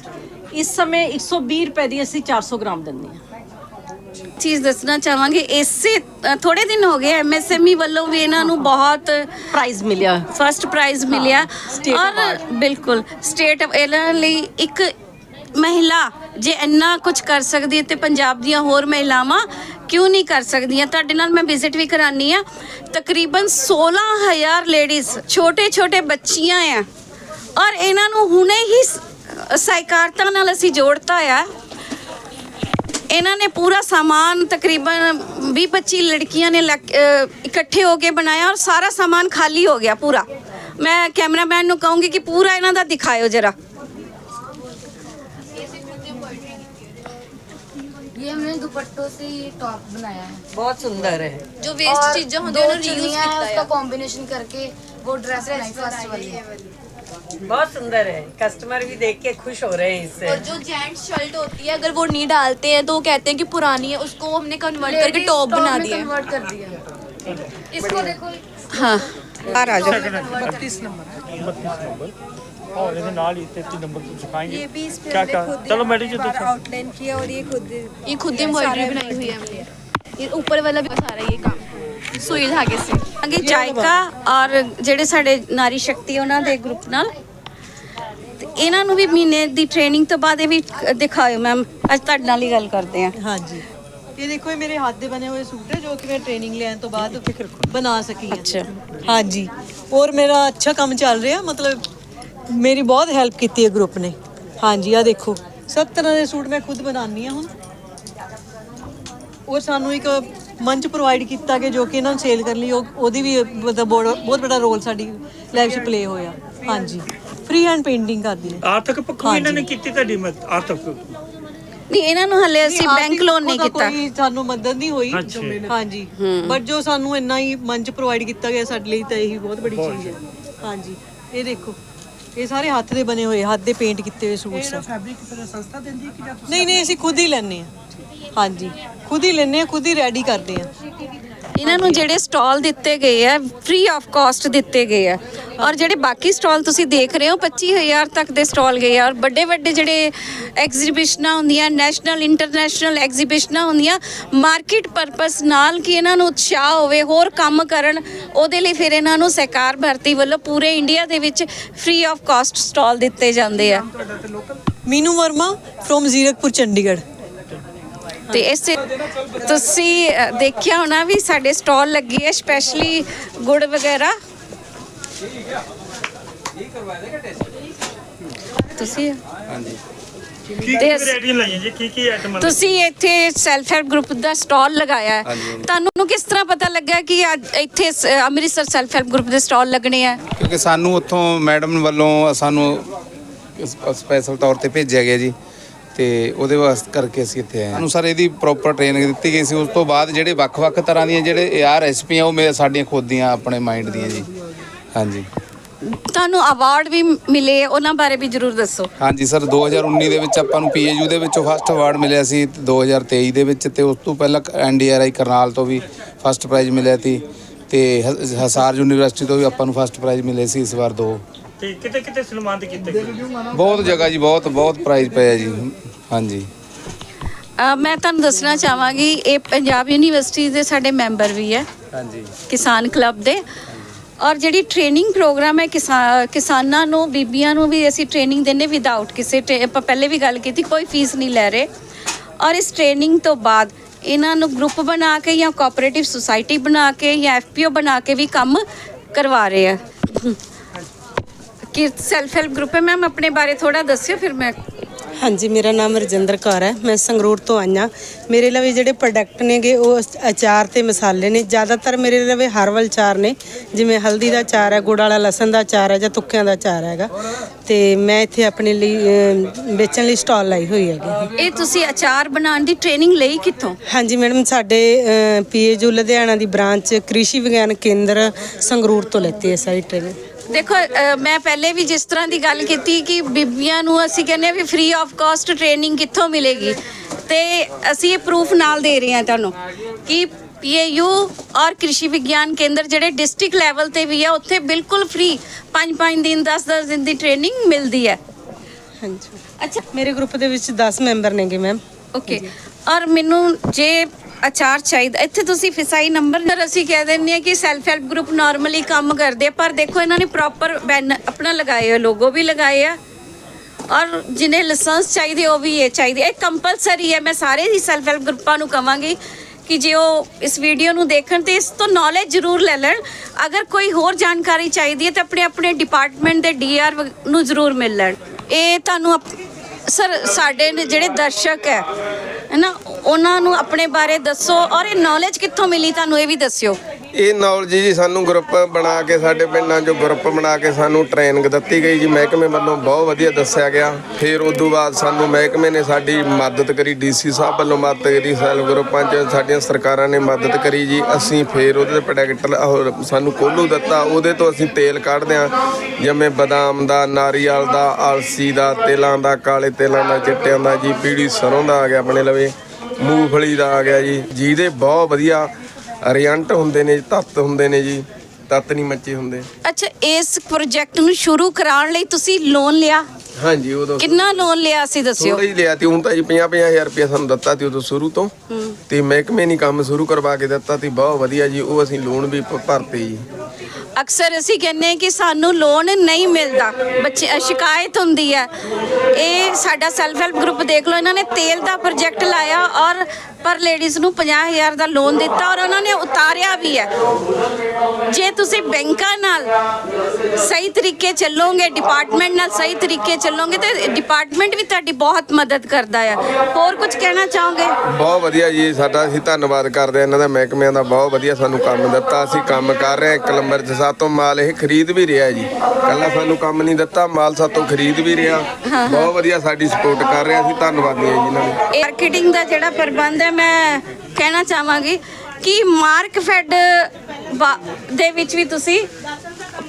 I: ਇਸ ਸਮੇਂ 120 ਰੁਪਏ ਦੀ ਅਸੀਂ 400 ਗ੍ਰਾਮ ਦਿੰਦੇ ਹਾਂ।
F: ਚੀਜ਼ ਦੱਸਣਾ ਚਾਹਾਂਗੇ ਇਸੇ ਥੋੜੇ ਦਿਨ ਹੋ ਗਏ ਐਮਐਸਐਮਈ ਵੱਲੋਂ ਵੀ ਇਹਨਾਂ ਨੂੰ ਬਹੁਤ
I: ਪ੍ਰਾਈਜ਼ ਮਿਲਿਆ।
F: ਫਰਸਟ ਪ੍ਰਾਈਜ਼ ਮਿਲਿਆ। ਔਰ ਬਿਲਕੁਲ ਸਟੇਟ ਇਹਨਾਂ ਲਈ ਇੱਕ ਮਹਿਲਾ ਜੇ ਇੰਨਾ ਕੁਝ ਕਰ ਸਕਦੀ ਹੈ ਤੇ ਪੰਜਾਬ ਦੀਆਂ ਹੋਰ ਮਹਿਲਾਵਾਂ ਕਿਉਂ ਨਹੀਂ ਕਰ ਸਕਦੀਆਂ? ਤੁਹਾਡੇ ਨਾਲ ਮੈਂ ਵਿਜ਼ਿਟ ਵੀ ਕਰਾਨੀ ਆ ਤਕਰੀਬਨ 16000 ਲੇਡੀਜ਼ ਛੋਟੇ ਛੋਟੇ ਬੱਚੀਆਂ ਆ। ਔਰ ਇਹਨਾਂ ਨੂੰ ਹੁਣੇ ਹੀ ਸਹਿਕਾਰਤਾ ਨਾਲ ਅਸੀਂ ਜੋੜਤਾ ਆ। ਇਹਨਾਂ ਨੇ ਪੂਰਾ ਸਾਮਾਨ ਤਕਰੀਬਨ 20 25 ਲੜਕੀਆਂ ਨੇ ਲੱਗ- ਅ, ਇਕੱਠੇ ਹੋ ਕੇ ਬਣਾਇਆ ਔਰ ਸਾਰਾ ਸਾਮਾਨ ਖਾਲੀ ਹੋ ਗਿਆ ਪੂਰਾ ਮੈਂ ਕੈਮਰਾਮੈਨ ਨੂੰ ਕਹੂੰਗੀ ਕਿ ਪੂਰਾ ਇਹਨਾਂ ਦਾ ਦਿਖਾਇਓ ਜਰਾ
J: ये हमने दुपट्टों से टॉप बनाया है
I: ਬਹੁਤ ਸੁੰਦਰ ਹੈ
F: ਜੋ
J: और दो चुन्नियाँ हैं उसका कॉम्बिनेशन करके वो ड्रेस बनाई फर्स्ट वाली
I: बहुत सुंदर है। कस्टमर भी देख के खुश हो रहे हैं इससे।
J: और जो जेंट शर्ट होती है अगर वो नहीं डालते हैं तो कहते हैं कि पुरानी है उसको हमने कन्वर्ट करके टॉप बना दिया।
E: कन्वर्ट कर दिया। इसको देखो।
F: हाँ। आ जाओ
G: बत्तीस नंबर। बत्तीस नंबर।
B: और ਇਹਦੇ ਨਾਲ ਹੀ 33 नंबर को दिखाएँगे।
K: ये भी इस पे
B: क्या क्या चलो मैडम जी तो
K: आउटलाइन किया और ये खुद
J: ये खुद ही एम्ब्रॉयडरी बनाई हुई है हमने। ये ऊपर वाला भी बता रहा है ये काम। ਸੂਈ ਲਾ ਕੇ ਸੀ।
F: ਅੱਗੇ ਜਾਇਕਾ ਔਰ ਜਿਹੜੇ ਸਾਡੇ ਨਾਰੀ ਸ਼ਕਤੀ ਉਹਨਾਂ ਦੇ ਗਰੁੱਪ ਨਾਲ। ਇਹਨਾਂ ਨੂੰ ਵੀ ਮਹੀਨੇ ਦੀ ਟ੍ਰੇਨਿੰਗ ਤੋਂ ਬਾਅਦ ਇਹ ਵੀ ਦਿਖਾਇਓ ਮੈਮ ਅੱਜ ਤੁਹਾਡੇ ਨਾਲ ਹੀ ਗੱਲ ਕਰਦੇ ਆ
I: ਹਾਂਜੀ। ਇਹ ਦੇਖੋ ਇਹ ਮੇਰੇ ਹੱਥ ਦੇ ਬਣੇ ਹੋਏ ਸੂਟ ਹੈ ਜੋ ਕਿ ਮੈਂ ਟ੍ਰੇਨਿੰਗ ਲੈਣ ਤੋਂ ਬਾਅਦ ਬਣਾ ਸਕੀ ਹਾਂ
F: ਅੱਛਾ।
I: ਹਾਂਜੀ। ਔਰ ਮੇਰਾ ਅੱਛਾ ਕੰਮ ਚੱਲ ਰਿਹਾ ਮਤਲਬ ਮੇਰੀ ਬਹੁਤ ਹੈਲਪ ਕੀਤੀ ਹੈ ਗਰੁੱਪ ਨੇ। ਹਾਂਜੀ ਆ ਦੇਖੋ ਸਭ ਤਰ੍ਹਾਂ ਦੇ ਸੂਟ ਮੈਂ ਖੁਦ ਬਣਾਉਣੀ ਆ ਹੁਣ। ਔਰ ਸਾਨੂੰ ਇੱਕ ਮੰਚ ਪ੍ਰੋਵਾਈਡ ਕੀਤਾ ਕਿ ਜੋ ਕਿ ਇਹਨਾਂ ਨੂੰ ਸੇਲ ਕਰਨ ਲਈ ਉਹ ਉਹਦੀ ਵੀ ਮਤਲਬ ਬਹੁਤ ਬਹੁਤ ਵੱਡਾ ਰੋਲ ਸਾਡੀ ਲਾਈਫ 'ਚ ਪਲੇ ਹੋਇਆ। ਹਾਂਜੀ। ਫ੍ਰੀ ਹੈਂਡ ਪੇਂਟਿੰਗ ਕਰਦੀ ਹਾਂ।
B: ਆਰਥਿਕ ਪੱਖੋਂ ਇਹਨਾਂ ਨੇ ਕੀਤੀ ਤੁਹਾਡੀ ਮਦਦ ਆਰਥਿਕ
F: ਨਹੀਂ ਇਹਨਾਂ ਨੂੰ ਹਲੇ ਅਸੀਂ ਬੈਂਕ ਲੋਨ ਨਹੀਂ
I: ਉਹਦਾ
F: ਕੀਤਾ।
I: ਕੋਈ ਸਾਨੂੰ ਮਦਦ ਨਹੀਂ ਹੋਈ।
B: ਅੱਛਾ।
I: ਹਾਂਜੀ। ਬਟ ਜੋ ਸਾਨੂੰ ਇੰਨਾ ਹੀ ਮੰਚ ਪ੍ਰੋਵਾਈਡ ਕੀਤਾ ਗਿਆ ਸਾਡੇ ਲਈ ਤਾਂ ਇਹੀ ਬਹੁਤ ਬੜੀ ਚੀਜ਼ ਹੈ। ਹਾਂਜੀ। ਇਹ ਦੇਖੋ। ਇਹ ਸਾਰੇ ਹੱਥ ਦੇ ਬਣੇ ਹੋਏ ਹੱਥ ਦੇ ਪੇਂਟ ਕੀਤੇ ਹੋਏ ਸੂਟਸ ਆ
G: ਫੈਬਰਿਕ ਕਿਸੇ ਸੰਸਥਾ ਦਿੰਦੀ ਹੈ ਕਿ ਜਾਂ
I: ਨਹੀਂ ਨਹੀਂ ਅਸੀਂ ਖੁਦ ਹੀ ਲੈਨੇ ਆ ਹਾਂਜੀ ਖੁਦ ਹੀ ਲੈਨੇ ਆ ਖੁਦ ਹੀ ਰੈਡੀ ਕਰਦੇ ਆ
F: ਇਹਨਾਂ ਨੂੰ ਜਿਹੜੇ ਸਟਾਲ ਦਿੱਤੇ ਗਏ ਆ ਫ੍ਰੀ ਆਫ ਕਾਸਟ ਦਿੱਤੇ ਗਏ ਆ। ਔਰ ਜਿਹੜੇ ਬਾਕੀ ਸਟਾਲ ਤੁਸੀਂ ਦੇਖ ਰਹੇ ਹੋ 25000 ਤੱਕ ਦੇ ਸਟਾਲ ਗਏ ਆ। ਔਰ ਵੱਡੇ ਵੱਡੇ ਜਿਹੜੇ ਐਗਜ਼ੀਬਿਸ਼ਨਾਂ ਹੁੰਦੀਆਂ ਨੈਸ਼ਨਲ ਇੰਟਰਨੈਸ਼ਨਲ ਐਗਜ਼ੀਬਿਸ਼ਨਾਂ ਹੁੰਦੀਆਂ ਮਾਰਕੀਟ ਪਰਪਸ ਨਾਲ ਕਿ ਇਹਨਾਂ ਨੂੰ ਉਤਸ਼ਾਹ ਹੋਵੇ, ਹੋਰ ਕੰਮ ਕਰਨ, ਉਹਦੇ ਲਈ ਫਿਰ ਇਹਨਾਂ ਨੂੰ ਸਹਿਕਾਰ ਭਰਤੀ ਵੱਲੋਂ ਪੂਰੇ ਇੰਡੀਆ ਦੇ ਵਿੱਚ ਫ੍ਰੀ ਆਫ ਕਾਸਟ ਸਟਾਲ ਦਿੱਤੇ ਜਾਂਦੇ ਆ।
I: ਮੀਨੂ ਵਰਮਾ ਫਰੋਮ ਜ਼ੀਰਕਪੁਰ, ਚੰਡੀਗੜ੍ਹ।
F: ਤੇ ਇਸੇ ਤੁਸੀਂ ਦੇਖਿਆ ਹੋਣਾ ਵੀ ਸਾਡੇ ਸਟਾਲ ਲੱਗੀ ਹੈ ਸਪੈਸ਼ਲੀ ਗੁੜ ਵਗੈਰਾ? ਤੁਸੀਂ?
B: ਕੀ ਕੀ
F: ਤੇ ਅਸ-
B: ਵੈਰਾਈਟੀਆਂ ਲਾਈਆਂ ਜੀ? ਕੀ ਕੀ ਆਈਟਮ
F: ਤੁਸੀਂ ਇੱਥੇ ਸੈਲਫ ਹੈਲਪ ਗਰੁੱਪ ਦਾ ਸਟਾਲ ਲਗਾਇਆ ਹੈ। ਤੁਹਾਨੂੰ ਕਿਸ ਤਰ੍ਹਾਂ ਪਤਾ ਲੱਗਾ ਕਿ ਅੱਜ ਇੱਥੇ ਅੰਮ੍ਰਿਤਸਰ ਸੈਲਫ ਹੈਲਪ ਗਰੁੱਪ ਦੇ ਸਟਾਲ ਲੱਗਣੇ ਆ?
L: ਕਿਉਂਕਿ ਸਾਨੂੰ ਉੱਥੋਂ ਮੈਡਮ ਵੱਲੋਂ ਸਾਨੂੰ ਸਪੈਸ਼ਲ ਤੌਰ ਤੇ ਭੇਜਿਆ ਗਿਆ ਜੀ। ਤੇ ਉਹਦੇ ਵਾਸਤੇ ਕਰਕੇ ਅਸੀਂ ਇੱਥੇ ਆਏ ਹਾਂ। ਸਾਨੂੰ ਸਰ ਇਹਦੀ ਪ੍ਰੋਪਰ ਟ੍ਰੇਨਿੰਗ ਦਿੱਤੀ ਗਈ ਸੀ। ਉਸ ਤੋਂ ਬਾਅਦ ਜਿਹੜੇ ਵੱਖ-ਵੱਖ ਤਰ੍ਹਾਂ ਦੀਆਂ ਜਿਹੜੇ ਇਹ ਆ ਰੈਸਪੀਆਂ ਉਹ ਮੇਰੇ ਸਾਡੀਆਂ ਖੁਦ ਦੀਆਂ ਆਪਣੇ ਮਾਈਂਡ ਦੀਆਂ ਜੀ। ਹਾਂਜੀ।
F: ਤੁਹਾਨੂੰ ਅਵਾਰਡ ਵੀ ਮਿਲੇ ਉਹਨਾਂ ਬਾਰੇ ਵੀ ਜਰੂਰ ਦੱਸੋ।
L: ਹਾਂਜੀ ਸਰ 2019 ਦੇ ਵਿੱਚ ਆਪਾਂ ਨੂੰ ਪੀਏਯੂ ਦੇ ਵਿੱਚੋਂ ਫਸਟ ਅਵਾਰਡ ਮਿਲਿਆ ਸੀ ਤੇ 2023 ਦੇ ਵਿੱਚ ਤੇ ਉਸ ਤੋਂ ਪਹਿਲਾਂ ਐਨਡੀਆਰਆਈ ਕਰਨਾਲ ਤੋਂ ਵੀ ਫਸਟ ਪ੍ਰਾਈਜ਼ ਮਿਲਿਆ ਸੀ ਤੇ ਹਸਾਰ ਯੂਨੀਵਰਸਿਟੀ ਤੋਂ ਵੀ ਆਪਾਂ ਨੂੰ ਫਸਟ ਪ੍ਰਾਈਜ਼ ਮਿਲੇ ਸੀ ਇਸ ਵਾਰ ਦੋ।
B: ਤੇ ਕਿਤੇ ਕਿਤੇ ਸਨਮਾਨਿਤ ਕੀਤੇ ਗਏ।
L: ਬਹੁਤ ਜਗ੍ਹਾ ਜੀ ਬਹੁਤ ਬਹੁਤ ਪ੍ਰਾਈਜ਼ ਪਏ ਆ ਜੀ। ਹਾਂਜੀ।
F: ਅ, ਮੈਂ ਤੁਹਾਨੂੰ ਦੱਸਣਾ ਚਾਹਾਂਗੀ ਇਹ ਪੰਜਾਬ ਯੂਨੀਵਰਸਿਟੀ ਦੇ ਸਾਡੇ ਮੈਂਬਰ ਵੀ ਹੈ।
L: ਹਾਂਜੀ।
F: ਕਿਸਾਨ ਕਲੱਬ ਦੇ। ਔਰ ਜਿਹੜੀ ਟ੍ਰੇਨਿੰਗ ਪ੍ਰੋਗਰਾਮ ਹੈ ਕਿਸਾ- ਕਿਸਾਨਾਂ ਨੂੰ ਬੀਬੀਆਂ ਨੂੰ ਵੀ ਅਸੀਂ ਟ੍ਰੇਨਿੰਗ ਦਿੰਨੇ ਵਿਦਆਊਟ ਕਿਸੇ ਟ੍ਰੇ- ਆਪਾਂ ਪਹਿਲੇ ਵੀ ਗੱਲ ਕੀਤੀ ਕੋਈ ਫੀਸ ਨਹੀਂ ਲੈ ਰਹੇ। ਔਰ ਇਸ ਟ੍ਰੇਨਿੰਗ ਤੋਂ ਬਾਅਦ ਇਹਨਾਂ ਨੂੰ ਗਰੁੱਪ ਬਣਾ ਕੇ ਜਾਂ ਕੋਆਪਰੇਟਿਵ ਸੁਸਾਇਟੀ ਬਣਾ ਕੇ ਜਾਂ ਐਫਪੀਓ ਬਣਾ ਕੇ ਵੀ ਕੰਮ ਕਰਵਾ ਰਹੇ ਆ। ਕਿ ਸੈਲਫ ਹੈਲਪ ਗਰੁੱਪ ਹੈ। ਮੈਮ ਆਪਣੇ ਬਾਰੇ ਥੋੜਾ ਦੱਸਿਓ ਫਿਰ ਮੈਂ
I: ਹਾਂਜੀ ਮੇਰਾ ਨਾਮ ਰਜਿੰਦਰ ਕੌਰ ਹੈ। ਮੈਂ ਸੰਗਰੂਰ ਤੋਂ ਆਈਆਂ ਮੇਰੇ ਲਵੇ ਜਿਹੜੇ ਪ੍ਰੋਡਕਟ ਨੇਗੇ ਉਹ ਅਚਾਰ ਤੇ ਮਸਾਲੇ ਨੇ। ਜ਼ਿਆਦਾਤਰ ਮੇਰੇ ਲਵੇ ਹਰਵਲ ਚਾਰ ਨੇ। ਜਿਵੇਂ ਹਲਦੀ ਦਾ ਚਾਰ ਹੈ ਗੁੜ ਵਾਲਾ ਲਸਣ ਦਾ ਚਾਰ ਹੈ ਜਾਂ ਤੁੱਕਿਆਂ ਦਾ ਚਾਰ ਹੈਗਾ। ਤੇ ਮੈਂ ਇੱਥੇ ਆਪਣੇ ਲਈ ਵੇਚਣ ਲਈ ਸਟਾਲ ਲਾਈ ਹੋਈ ਹੈਗੀ।
F: ਇਹ ਤੁਸੀਂ ਅਚਾਰ ਬਣਾਉਣ ਦੀ ਟ੍ਰੇਨਿੰਗ ਲਈ ਕਿੱਥੋਂ?
I: ਹਾਂਜੀ ਮੈਡਮ ਸਾਡੇ ਪੀਏਯੂ ਲੁਧਿਆਣਾ ਦੀ ਬ੍ਰਾਂਚ ਕ੍ਰਿਸ਼ੀ ਵਿਗਿਆਨ ਕੇਂਦਰ ਸੰਗਰੂਰ ਤੋਂ ਲੈਤੀ ਹੈ ਸਾਰੀ ਟ੍ਰੇਨਿੰਗ
F: ਦੇਖੋ ਮੈਂ ਪਹਿਲੇ ਵੀ ਜਿਸ ਤਰ੍ਹਾਂ ਦੀ ਗੱਲ ਕੀਤੀ ਕਿ ਬੀਬੀਆਂ ਨੂੰ ਅਸੀਂ ਕਹਿੰਦੇ ਆ ਵੀ ਫ੍ਰੀ ਆਫ ਕਾਸਟ ਟ੍ਰੇਨਿੰਗ ਕਿੱਥੋਂ ਮਿਲੇਗੀ। ਤੇ ਅਸੀਂ ਇਹ ਪ੍ਰੂਫ ਨਾਲ ਦੇ ਰਹੇ ਹਾਂ ਤੁਹਾਨੂੰ ਕਿ ਪੀਏਯੂ ਔਰ ਕ੍ਰਿਸ਼ੀ ਵਿਗਿਆਨ ਕੇਂਦਰ ਜਿਹੜੇ ਡਿਸਟ੍ਰਿਕਟ ਲੈਵਲ ਤੇ ਵੀ ਆ ਉੱਥੇ ਬਿਲਕੁਲ ਫ੍ਰੀ 5-5 ਦਿਨ 10-10 ਦਿਨ ਦੀ ਟ੍ਰੇਨਿੰਗ ਮਿਲਦੀ ਹੈ।
I: ਹਾਂਜੀ।
F: ਅੱਛਾ।
I: ਮੇਰੇ ਗਰੁੱਪ ਦੇ ਵਿੱਚ 10 ਮੈਂਬਰ ਨੇਗੇ ਮੈਮ
F: ਓਕੇ ਔਰ ਮੈਨੂੰ ਜੇ ਅਚਾਰ ਚਾਹੀਦਾ। ਇੱਥੇ ਤੁਸੀਂ ਫਿਸਾਈ ਨੰਬਰ ਨਰ ਅਸੀਂ ਕਹਿ ਦਿੰਦੇ ਆ ਕਿ ਸੈਲਫ ਹੈਲਪ ਗਰੁੱਪ ਨਾਰਮਲੀ ਕੰਮ ਕਰਦੇ ਆ, ਪਰ ਦੇਖੋ ਇਹਨਾਂ ਨੇ ਪ੍ਰੋਪਰ ਬੈਨ ਆਪਣਾ ਲਗਾਏ ਹੋਏ ਲੋਗੋ ਵੀ ਲਗਾਏ ਆ। ਔਰ ਜਿਹਨੇ ਲਾਇਸੈਂਸ ਚਾਹੀਦੇ ਉਹ ਵੀ ਇਹ ਚਾਹੀਦੇ ਇਹ ਕੰਪਲਸਰੀ ਹੈ, ਮੈਂ ਸਾਰੇ ਹੀ ਸੈਲਫ ਹੈਲਪ ਗਰੁੱਪਾਂ ਨੂੰ ਕਵਾਂਗੀ ਕਿ ਜੇ ਉਹ ਇਸ ਵੀਡੀਓ ਨੂੰ ਦੇਖਣ ਤੇ ਇਸ ਤੋਂ ਨੌਲੇਜ ਜ਼ਰੂਰ ਲੈ ਲੈਣ। ਅਗਰ ਕੋਈ ਹੋਰ ਜਾਣਕਾਰੀ ਚਾਹੀਦੀ ਹੈ ਤਾਂ ਆਪਣੇ ਆਪਣੇ ਡਿਪਾਰਟਮੈਂਟ ਦੇ ਡੀਆਰ ਨੂੰ ਜ਼ਰੂਰ ਮਿਲ ਲੈਣ। ਇਹ ਤੁਹਾਨੂੰ ਅਪ- ਸਰ, ਸਾਡੇ ਨੇ ਜਿਹੜੇ ਦਰਸ਼ਕ ਹੈ ਹੈ ਨਾ, ਉਹਨਾਂ ਨੂੰ ਆਪਣੇ ਬਾਰੇ ਦੱਸੋ ਔਰ ਇਹ ਨੌਲੇਜ ਕਿੱਥੋਂ ਮਿਲੀ? ਤੁਹਾਨੂੰ ਇਹ ਵੀ ਦੱਸਿਓ।
K: ਇਹ ਨੌਲੇਜ ਜੀ ਸਾਨੂੰ ਗਰੁੱਪ ਬਣਾ ਕੇ ਸਾਡੇ ਪਿੰਡਾਂ 'ਚੋਂ ਗਰੁੱਪ ਬਣਾ ਕੇ ਸਾਨੂੰ ਟ੍ਰੇਨਿੰਗ ਦਿੱਤੀ ਗਈ ਜੀ। ਮਹਿਕਮੇ ਵੱਲੋਂ ਬਹੁਤ ਵਧੀਆ ਦੱਸਿਆ ਗਿਆ। ਫਿਰ ਉਸ ਤੋਂ ਬਾਅਦ ਸਾਨੂੰ ਮਹਿਕਮੇ ਨੇ ਸਾਡੀ ਮਦਦ ਕਰੀ। ਡੀਸੀ ਸਾਹਿਬ ਵੱਲੋਂ ਮਦਦ ਕਰੀ। ਸੈਲ ਗਰੁੱਪਾਂ 'ਚ ਸਾਡੀਆਂ ਸਰਕਾਰਾਂ ਨੇ ਮਦਦ ਕਰੀ ਜੀ। ਅਸੀਂ ਫਿਰ ਉਹਦੇ ਤੇ ਪ੍ਰੋਡਕਟ ਸਾਨੂੰ ਕੋਲੂ ਦਿੱਤਾ। ਉਹਦੇ ਤੋਂ ਅਸੀਂ ਤੇਲ ਕੱਢਦੇ ਹਾਂ। ਜਿਵੇਂ ਬਦਾਮ ਦਾ, ਨਾਰੀਅਲ ਦਾ, ਅਲਸੀ ਦਾ, ਤੇਲਾਂ ਦਾ, ਕਾਲੇ ਤੇਲਾਂ ਦਾ, ਚਿੱਟਿਆਂ ਦਾ ਜੀ। ਪੀੜੀ ਸਰੋਂ ਦਾ ਆ ਗਿਆ ਆਪਣੇ ਲਵੇ। ਮੂੰਗਫਲੀ ਦਾ ਆ ਗਿਆ ਜੀ। ਜਿਹਦੇ ਬਹੁਤ ਵਧੀਆ ਰਿਜ਼ਲਟ ਹੁੰਦੇ ਨੇ ਤੱਤ ਹੁੰਦੇ ਨੇ ਜੀ ਤੱਤ ਨਹੀਂ ਮੱਚੇ ਹੁੰਦੇ।
F: ਅੱਛਾ ਇਸ ਪ੍ਰੋਜੈਕਟ ਨੂੰ ਸ਼ੁਰੂ ਕਰਾਉਣ ਲਈ ਤੁਸੀਂ ਲੋਨ ਲਿਆ?
K: ਹਾਂਜੀ ਉਦੋਂ
F: ਕਿੰਨਾ ਲੋਨ ਲਿਆ ਸੀ ਦੱਸਿਓ?
K: ਥੋੜਾ ਹੀ ਲਿਆ ਤੀ ਹੁਣ ਤਾਂ ਜੀ 50 ਹਜ਼ਾਰ ਰੁਪਏ ਸਾਨੂੰ ਦਿੱਤਾ ਤੀ ਉਦੋਂ ਸ਼ੁਰੂ ਤੋਂ। ਤੇ ਮਹਿਕਮੇ ਨੇ ਕੰਮ ਸ਼ੁਰੂ ਕਰਵਾ ਕੇ ਦਿੱਤਾ ਤੀ ਬਹੁਤ ਵਧੀਆ ਜੀ ਉਹ ਅਸੀਂ ਲੋਨ ਵੀ ਭਰਤੇ ਜੀ।
F: ਅਕਸਰ ਅਸੀਂ ਕਹਿੰਦੇ ਹਾਂ ਕਿ ਸਾਨੂੰ ਲੋਨ ਨਹੀਂ ਮਿਲਦਾ। ਬੱਚੇ ਸ਼ਿਕਾਇਤ ਹੁੰਦੀ ਹੈ। ਇਹ ਸਾਡਾ ਸੈਲਫ ਹੈਲਪ ਗਰੁੱਪ ਦੇਖ ਲਓ, ਇਹਨਾਂ ਨੇ ਤੇਲ ਦਾ ਪ੍ਰੋਜੈਕਟ ਲਾਇਆ ਔਰ ਪਰ ਲੇਡੀਜ਼ ਨੂੰ 50000 ਦਾ ਲੋਨ ਦਿੱਤਾ ਔਰ ਉਹਨਾਂ ਨੇ ਉਤਾਰਿਆ ਵੀ ਹੈ। ਜੇ ਤੁਸੀਂ ਬੈਂਕਾਂ ਨਾਲ ਸਹੀ ਤਰੀਕੇ ਚੱਲੋਗੇ ਡਿਪਾਰਟਮੈਂਟ ਨਾਲ ਸਹੀ ਤਰੀਕੇ ਚੱਲੋਗੇ, ਤੇ ਡਿਪਾਰਟਮੈਂਟ ਵੀ ਤੁਹਾਡੀ ਬਹੁਤ ਮਦਦ ਕਰਦਾ ਹੈ। ਹੋਰ ਕੁਝ ਕਹਿਣਾ ਚਾਹੋਗੇ?
K: ਬਹੁਤ ਵਧੀਆ ਜੀ, ਸਾਡਾ ਅਸੀਂ ਧੰਨਵਾਦ ਕਰਦੇ ਹਾਂ ਇਹਨਾਂ ਦਾ ਮਹਿਕਮਿਆਂ ਦਾ। ਬਹੁਤ ਵਧੀਆ ਸਾਨੂੰ ਕੰਮ ਦਿੱਤਾ। ਅਸੀਂ ਕੰਮ ਕਰ ਰਹੇ ਹਾਂ ਇੱਕ ਨੰਬਰ ਸਾਤੋਂ ਮਾਲ ਇਹ ਖਰੀਦ ਵੀ ਰਿਹਾ ਜੀ। ਕੱਲਾ ਸਾਨੂੰ ਕੰਮ ਨਹੀਂ ਦਿੱਤਾ ਮਾਲ ਸਾਤੋਂ ਖਰੀਦ ਵੀ ਰਿਹਾ। ਬਹੁਤ ਵਧੀਆ ਸਾਡੀ ਸਪੋਰਟ ਕਰ ਰਿਹਾ ਅਸੀਂ ਧੰਨਵਾਦੀ ਹਾਂ ਜੀ ਇਹਨਾਂ ਦੇ।
F: ਮਾਰਕੀਟਿੰਗ ਦਾ ਜਿਹੜਾ ਪ੍ਰਬੰਧ ਹੈ ਮੈਂ ਕਹਿਣਾ ਚਾਹਾਂਗੀ ਕਿ ਮਾਰਕ ਫੈਡ ਦੇ ਵਿੱਚ ਵੀ ਤੁਸੀਂ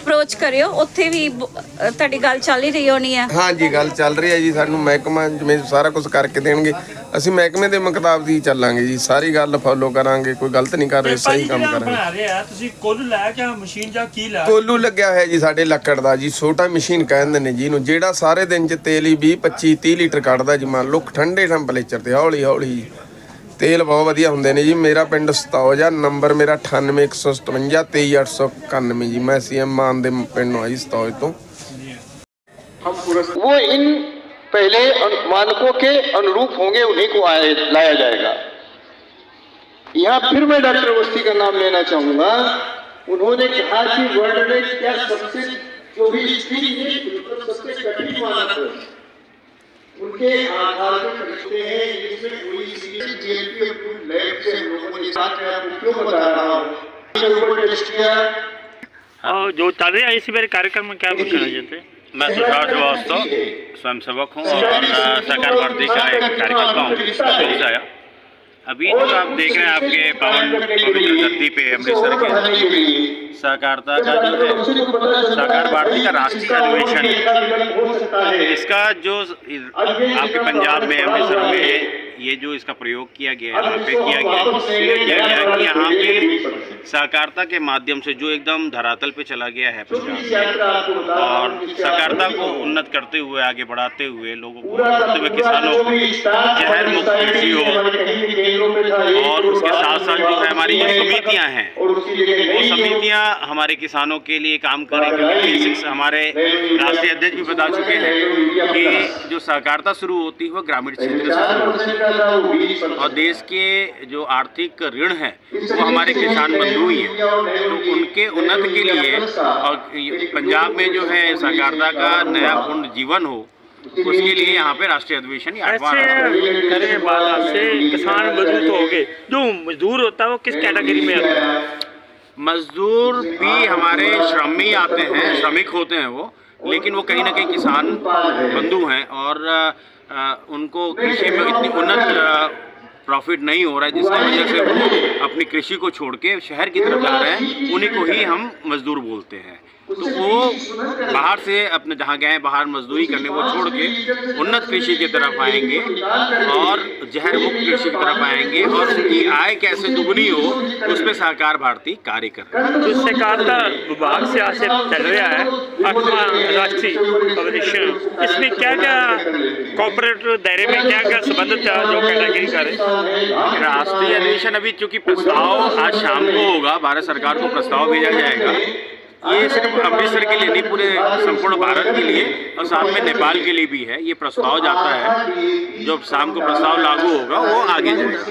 F: ਅਪਰੋਚ ਕਰਿਓ ਉੱਥੇ ਵੀ ਬ- ਅ, ਤੁਹਾਡੀ ਗੱਲ ਚੱਲ ਹੀ ਰਹੀ ਹੋਣੀ ਹੈ
K: ਹਾਂਜੀ ਗੱਲ ਚੱਲ ਰਹੀ ਹੈ ਜੀ ਸਾਨੂੰ ਮਹਿਕਮਾ ਜਿਵੇਂ ਸਾਰਾ ਕੁਝ ਕਰਕੇ ਦੇਣਗੇ। ਅਸੀਂ ਮਹਿਕਮੇ ਦੇ ਮੁਤਾਬਕ ਹੀ ਚੱਲਾਂਗੇ ਜੀ ਸਾਰੀ ਗੱਲ ਫੋਲੋ ਕਰਾਂਗੇ ਕੋਈ ਗਲਤ ਨਹੀਂ ਕਰ ਰਹੇ ਸਹੀ ਕੰਮ ਕਰਾਂਗੇ
M: ਬਣਾ ਰਹੇ ਆ ਤੁਸੀਂ ਕੁੱਲ ਲੈ ਕੇ ਮਸ਼ੀਨ ਜਾਂ ਕੀ ਲੈ?
K: ਕੋਲੂ ਲੱਗਿਆ ਹੋਇਆ ਜੀ ਸਾਡੇ ਲੱਕੜ ਦਾ ਜੀ ਛੋਟਾ ਮਸ਼ੀਨ ਕਹਿੰਦੇ ਨੇ ਜੀ ਇਹਨੂੰ ਜਿਹੜਾ ਸਾਰੇ ਦਿਨ ਚ ਤੇਲ ਹੀ 20 25 30 ਲੀਟਰ ਕੱਢਦਾ ਜੀ ਮੰਨ ਲਓ ਠੰਡੇ ਟੈਂਪਰੇਚਰ ਤੇ ਹੌਲੀ ਹੌਲੀ। ਤੇਲ ਬਹੁਤ ਵਧੀਆ ਹੁੰਦੇ ਨੇ ਜੀ ਮੇਰਾ ਪਿੰਡ ਸਤੌਜ ਆ ਨੰਬਰ ਮੇਰਾ 98157 23891 ਜੀ ਮੈਂ ਸੀਐਮ ਮਾਨ ਦੇ ਪਿੰਡ ਨੂੰ ਆ ਜੀ ਸਤੌਜ ਤੋਂ
N: वो इन पहले अनु- मानकों के अनुरूप होंगे उन्हीं को आए लाया जाएगा यहाँ फिर मैं डॉक्टर अवस्थी का नाम लेना चाहूंगा उन्होंने कहा कि वर्ल्ड में क्या सबसे जो भी स्थिति उनके आधार पर खरीदते हैं जिसमें ओईसीडी जीएलपी अप्रूव्ड लैब से लोगों ने साथ में आपको क्यों बता रहा हूँ। ऊपर टेस्ट किया।
M: और जो चल रहे इस बार कार्यक्रम में क्या कहना चाहते हैं?
O: मैं तुषार श्रीवास्तव स्वयंसेवक हूँ और सरकार भर्ती का एक कार्यकर्ता हूँ। आया। अभी जो आप देख रहे हैं आपके पवन पवित्र धरती पे अमृतसर के सहकारिता का जो है, सहकार भारती का राष्ट्रीय अधिवेशन। इसका जो आपके पंजाब में, अमृतसर में ये जो इसका प्रयोग किया गया है यहाँ पे किया गया है किया गया है कि यहाँ पे सहकारिता के माध्यम से जो एकदम धरातल पे चला गया है पंजाब। में और सहकारिता को उन्नत करते हुए आगे बढ़ाते हुए लोगों को बढ़ाते हुए किसानों को जहर मुक्त कृषि हो। और उसके साथ साथ जो है हमारी जो समितियाँ हैं। वो समितियाँ हमारे किसानों के लिए काम करें क्योंकि हमारे राष्ट्रीय अध्यक्ष भी बता चुके हैं कि जो सहकारिता शुरू होती है वो ग्रामीण क्षेत्र से और देश के जो आर्थिक ऋण है वो हमारे किसान बंधु ही हैं। तो उनके उन्नत के लिए और पंजाब में जो है सहकारिता का नया पूर्ण जीवन हो उसके लिए यहाँ पे राष्ट्रीय अधिवेशन
M: ऐसे आपसे किसान मज़बूत हो गए जो मजदूर होता है वो किस कैटेगरी में आता है?
O: मजदूर भी हमारे श्रम में ही आते हैं श्रमिक होते हैं वो लेकिन वो कहीं ना कहीं किसान बंधु हैं। और उनको कृषि में इतनी उन्नत प्रॉफिट नहीं हो रहा है जिसकी वजह से वो अपनी कृषि को छोड़ के शहर की तरफ जा रहे हैं उन्हीं को ही हम मजदूर बोलते हैं तो वो बाहर से अपने जहाँ गए बाहर मजदूरी करने वो छोड़ के उन्नत कृषि की तरफ़ आएँगे और जहर मुक्त कृषि की तरफ़ आएँगे और उनकी आय कैसे दुगनी हो उस पर सहकार भारती कार्य कर रहे हैं।
M: सहकारिता विभाग से आज चल रहा है आठवां राष्ट्रीय इसमें क्या क्या कॉर्पोरेट दायरे में क्या क्या संबंधित जो कैटेगरी
O: राष्ट्रीय अधिवेशन अभी चूँकि प्रस्ताव आज शाम को होगा भारत सरकार को प्रस्ताव भेजा जाएगा। ये सिर्फ अमृतसर के लिए नहीं पूरे संपूर्ण भारत के लिए और साथ में नेपाल के लिए भी है ये प्रस्ताव जाता है जब शाम को प्रस्ताव लागू होगा वो आगे जाएगा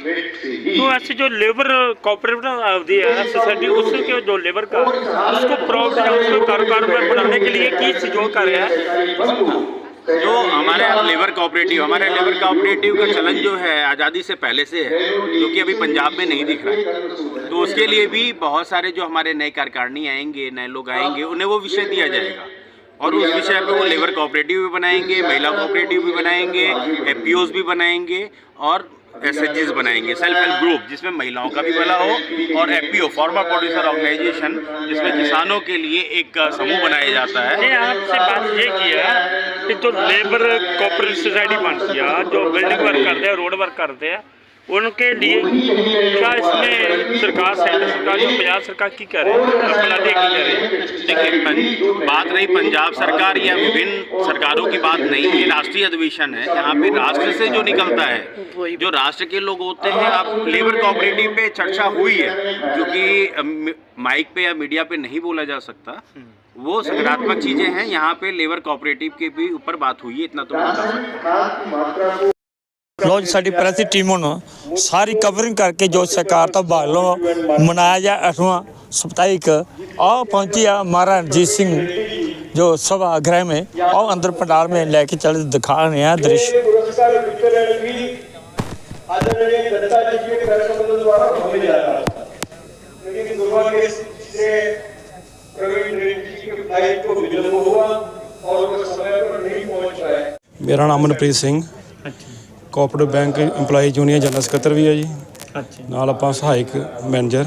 M: तो ऐसे जो लेबर कॉपरेटिव अवधि है सोसाइटी उसके जो लेबर का उसको प्रॉफिट या उसको कारोबार में बढ़ाने के लिए की सहयोग कर रहा है
O: जो हमारे लेबर कोऑपरेटिव हमारे लेबर कोऑपरेटिव का चलन जो है आज़ादी से पहले से है, जो कि अभी पंजाब में नहीं दिख रहा है। तो उसके लिए भी बहुत सारे जो हमारे नए कार्यकारिणी आएँगे, नए लोग आएँगे, उन्हें वो विषय दिया जाएगा। और उस विषय पर वो लेबर कोऑपरेटिव भी बनाएँगे, महिला कोऑपरेटिव भी बनाएँगे एफ़ भी बनाएँगे और एस बनाएँगे। सेल्फ हेल्प ग्रुप जिसमें महिलाओं का भी भला हो और F P farmer producer organisation जिसमें किसानों के लिए एक समूह बनाया जाता है।
B: आपसे बात ये किया कि जो लेबर कोऑपरेटिव सोसाइटी बनती है जो बिल्डिंग वर्क करते हैं रोड वर्क करते हैं उनके लिए क्या इसमें सरकार सेंट्रल सरकार जो पंजाब सरकार की करे अपना करे
O: देखिए बात रही पंजाब सरकार या विभिन्न सरकारों की बात नहीं ये राष्ट्रीय अधिवेशन है यहाँ पे राष्ट्र से जो निकलता है जो राष्ट्र के लोग होते हैं अब लेबर कॉपरेटिव पे चर्चा हुई है क्योंकि अम, माइक पे या मीडिया पे नहीं बोला जा सकता वो सकारात्मक चीज़ें हैं यहाँ पे लेबर कॉपरेटिव के भी ऊपर बात हुई है इतना तो बता सकता हूँ।
B: ਲੋ ਜੀ ਸਾਡੀ ਪ੍ਰੈਸ ਦੀ ਟੀਮ ਹੁਣ ਸਾਰੀ ਕਵਰਿੰਗ ਕਰਕੇ ਜੋ ਸਰਕਾਰ ਤੋਂ ਬਾਹਰੋਂ ਮਨਾਇਆ ਜਾ 8ਵਾਂ ਸਪਤਾਹਿਕ ਆ ਪਹੁੰਚੀ ਆ ਮਹਾਰਾਜਾ ਰਣਜੀਤ ਸਿੰਘ जो सभा गृह में और अंदर पंडाल में लेके चले दिखा रहे हैं दृश्य
C: ਮੇਰਾ ਨਾਮ Amanpreet Singh Cooperative bank EMPLOYEE union general ਸਕੱਤਰ ਵੀ ਹੈ ਜੀ।
B: ਅੱਛਾ
C: ਨਾਲ ਆਪਾਂ ਸਹਾਇਕ ਮੈਨੇਜਰ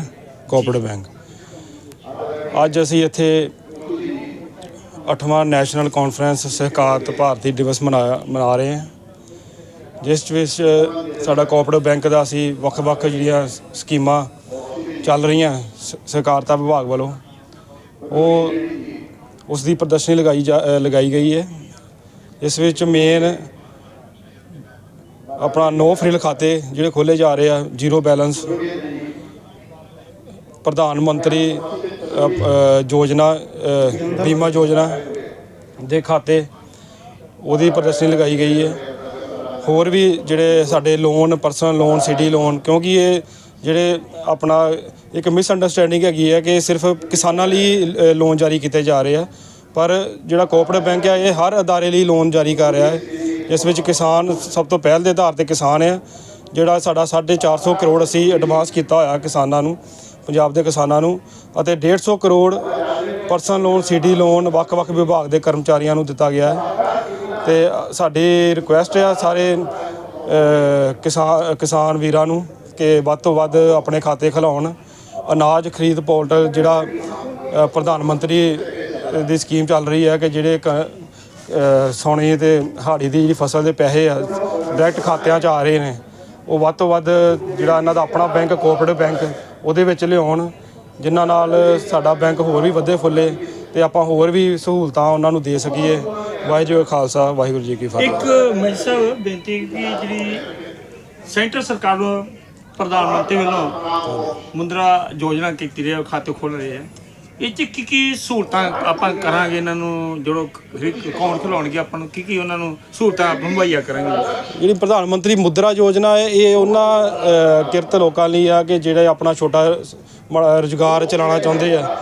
C: ਕੋਆਪਰੇਟਿਵ ਬੈਂਕ ਅੱਜ ਅਸੀਂ ਇੱਥੇ 8ਵਾਂ ਨੈਸ਼ਨਲ ਕਾਨਫਰੰਸ ਸਹਿਕਾਰਤ ਭਾਰਤੀ ਦਿਵਸ ਮਨਾਇਆ ਮਨਾ ਰਹੇ ਹਾਂ। ਜਿਸ ਵਿੱਚ ਸਾਡਾ ਕੋਆਪਰੇਟਿਵ ਬੈਂਕ ਦਾ ਅਸੀਂ ਵੱਖ-ਵੱਖ ਜਿਹੜੀਆਂ ਸਕੀਮਾਂ ਚੱਲ ਰਹੀਆਂ ਸਹਿਕਾਰਤਾ ਵਿਭਾਗ ਵੱਲੋਂ ਉਹ ਉਸ ਦੀ ਪ੍ਰਦਰਸ਼ਨੀ ਲਗਾਈ ਲਗਾਈ ਗਈ ਹੈ। ਇਸ ਵਿੱਚ ਮੇਨ ਆਪਣਾ ਨੋ ਫ੍ਰਿਲ ਖਾਤੇ ਜਿਹੜੇ ਖੋਲੇ ਜਾ ਰਹੇ ਆ, ਜ਼ੀਰੋ ਬੈਲੈਂਸ। ਪ੍ਰਧਾਨ ਮੰਤਰੀ ਯੋਜਨਾ ਬੀਮਾ ਯੋਜਨਾ ਦੇ ਖਾਤੇ, ਉਹਦੀ ਪ੍ਰਦਰਸ਼ਨੀ ਲਗਾਈ ਗਈ ਹੈ। ਹੋਰ ਵੀ ਜਿਹੜੇ ਸਾਡੇ loan personal loan city loan ਕਿਉਂਕਿ ਇਹ ਜਿਹੜੇ ਆਪਣਾ ਇੱਕ ਮਿਸ ਅੰਡਰਸਟੈਂਡਿੰਗ ਹੈਗੀ ਹੈ ਕਿ ਸਿਰਫ ਕਿਸਾਨਾਂ ਲਈ ਲੋਨ ਜਾਰੀ ਕੀਤੇ ਜਾ ਰਹੇ ਆ, ਪਰ ਜਿਹੜਾ ਕੋਆਪਰੇਟਿਵ ਬੈਂਕ ਹੈ ਇਹ ਹਰ ਅਦਾਰੇ ਲਈ ਲੋਨ ਜਾਰੀ ਕਰ ਰਿਹਾ ਹੈ। ਜਿਸ ਵਿੱਚ ਕਿਸਾਨ ਸਭ ਤੋਂ ਪਹਿਲ ਦੇ ਆਧਾਰ ਤੇ ਕਿਸਾਨ ਹੈ ਜਿਹੜਾ ਸਾਡਾ 450 ਕਰੋੜ ਅਸੀਂ ਐਡਵਾਂਸ ਕੀਤਾ ਹੋਇਆ ਕਿਸਾਨਾਂ ਨੂੰ ਪੰਜਾਬ ਦੇ ਕਿਸਾਨਾਂ ਨੂੰ ਅਤੇ 150 crore personal loan city loan ਵੱਖ-ਵੱਖ ਵਿਭਾਗ ਦੇ ਕਰਮਚਾਰੀਆਂ ਨੂੰ ਦਿੱਤਾ ਗਿਆ ਹੈ। ਤੇ ਸਾਡੀ ਰਿਕੁਐਸਟ ਹੈ ਸਾਰੇ ਅ, ਕਿਸਾਨ ਕਿਸਾਨ ਵੀਰਾਂ ਨੂੰ ਕਿ ਵੱਧ ਤੋਂ ਵੱਧ ਆਪਣੇ ਖਾਤੇ ਖਿਲਾਉਣ। ਅਨਾਜ ਖਰੀਦ ਪੋਰਟਲ ਜਿਹੜਾ ਪ੍ਰਧਾਨ ਮੰਤਰੀ ਦੀ ਸਕੀਮ ਚੱਲ ਰਹੀ ਹੈ ਕਿ ਜਿਹੜੇ ਕ- ਅ, ਤੇ ਹਾੜੀ ਦੀ ਜਿਹੜੀ ਫਸਲ ਦੇ ਪੈਸੇ ਆ ਡਾਇਰੈਕਟ ਖਾਤਿਆਂ 'ਚ ਆ ਰਹੇ ਨੇ। ਉਹ ਵੱਧ ਤੋਂ ਵੱਧ ਜਿਹੜਾ ਇਹਨਾਂ ਦਾ ਆਪਣਾ ਬੈਂਕ ਕੋਆਪਰੇਟਿਵ ਬੈਂਕ ਉਹਦੇ ਵਿੱਚ ਲਿਆਉਣ ਜਿਨ੍ਹਾਂ ਨਾਲ ਸਾਡਾ ਬੈਂਕ ਹੋਰ ਵੀ ਵਧੇ ਫੁੱਲੇ ਤੇ ਆਪਾਂ ਹੋਰ ਵੀ ਸਹੂਲਤਾਂ ਉਹਨਾਂ ਨੂੰ ਦੇ ਸਕੀਏ। ਵਾਹਿਗੁਰੂ ਖਾਲਸਾ ਵਾਹਿਗੁਰੂ ਜੀ ਕੀ ਫਤਿਹ।
B: ਇੱਕ ਮੈਂ ਬੇਨਤੀ ਕਿ ਜਿਹੜੀ ਸੈਂਟਰ ਸਰਕਾਰ ਵੱਲੋਂ ਪ੍ਰਧਾਨ ਮੰਤਰੀ ਵੱਲੋਂ ਮੁੰਦਰਾ ਯੋਜਨਾ ਕੀਤੀ ਰਹੀ ਹੈ ਖਾਤੇ ਖੋਲ ਰਹੇ ਹੈ। ਇਹ ਚ ਕੀ ਕੀ ਸਹੂਲਤਾਂ ਆਪਾਂ ਕਰਾਂਗੇ ਇਹਨਾਂ ਨੂੰ? ਜਿਹੜੋ ਅਕਾਊਂਟ ਖੁਲਾਉਣਗੇ ਆਪਾਂ ਨੂੰ, ਕੀ ਕੀ ਉਹਨਾਂ ਨੂੰ ਸਹੂਲਤਾਂ ਮੁਹੱਈਆ ਕਰਾਂਗੇ?
C: ਜਿਹੜੀ ਪ੍ਰਧਾਨ ਮੰਤਰੀ ਮੁਦਰਾ ਯੋਜਨਾ ਹੈ, ਇਹ ਉਹਨਾਂ ਕਿਰਤ ਲੋਕਾਂ ਲਈ ਆ ਕਿ ਜਿਹੜੇ ਆਪਣਾ ਛੋਟਾ ਰੁਜ਼ਗਾਰ ਚਲਾਉਣਾ ਚਾਹੁੰਦੇ ਆ।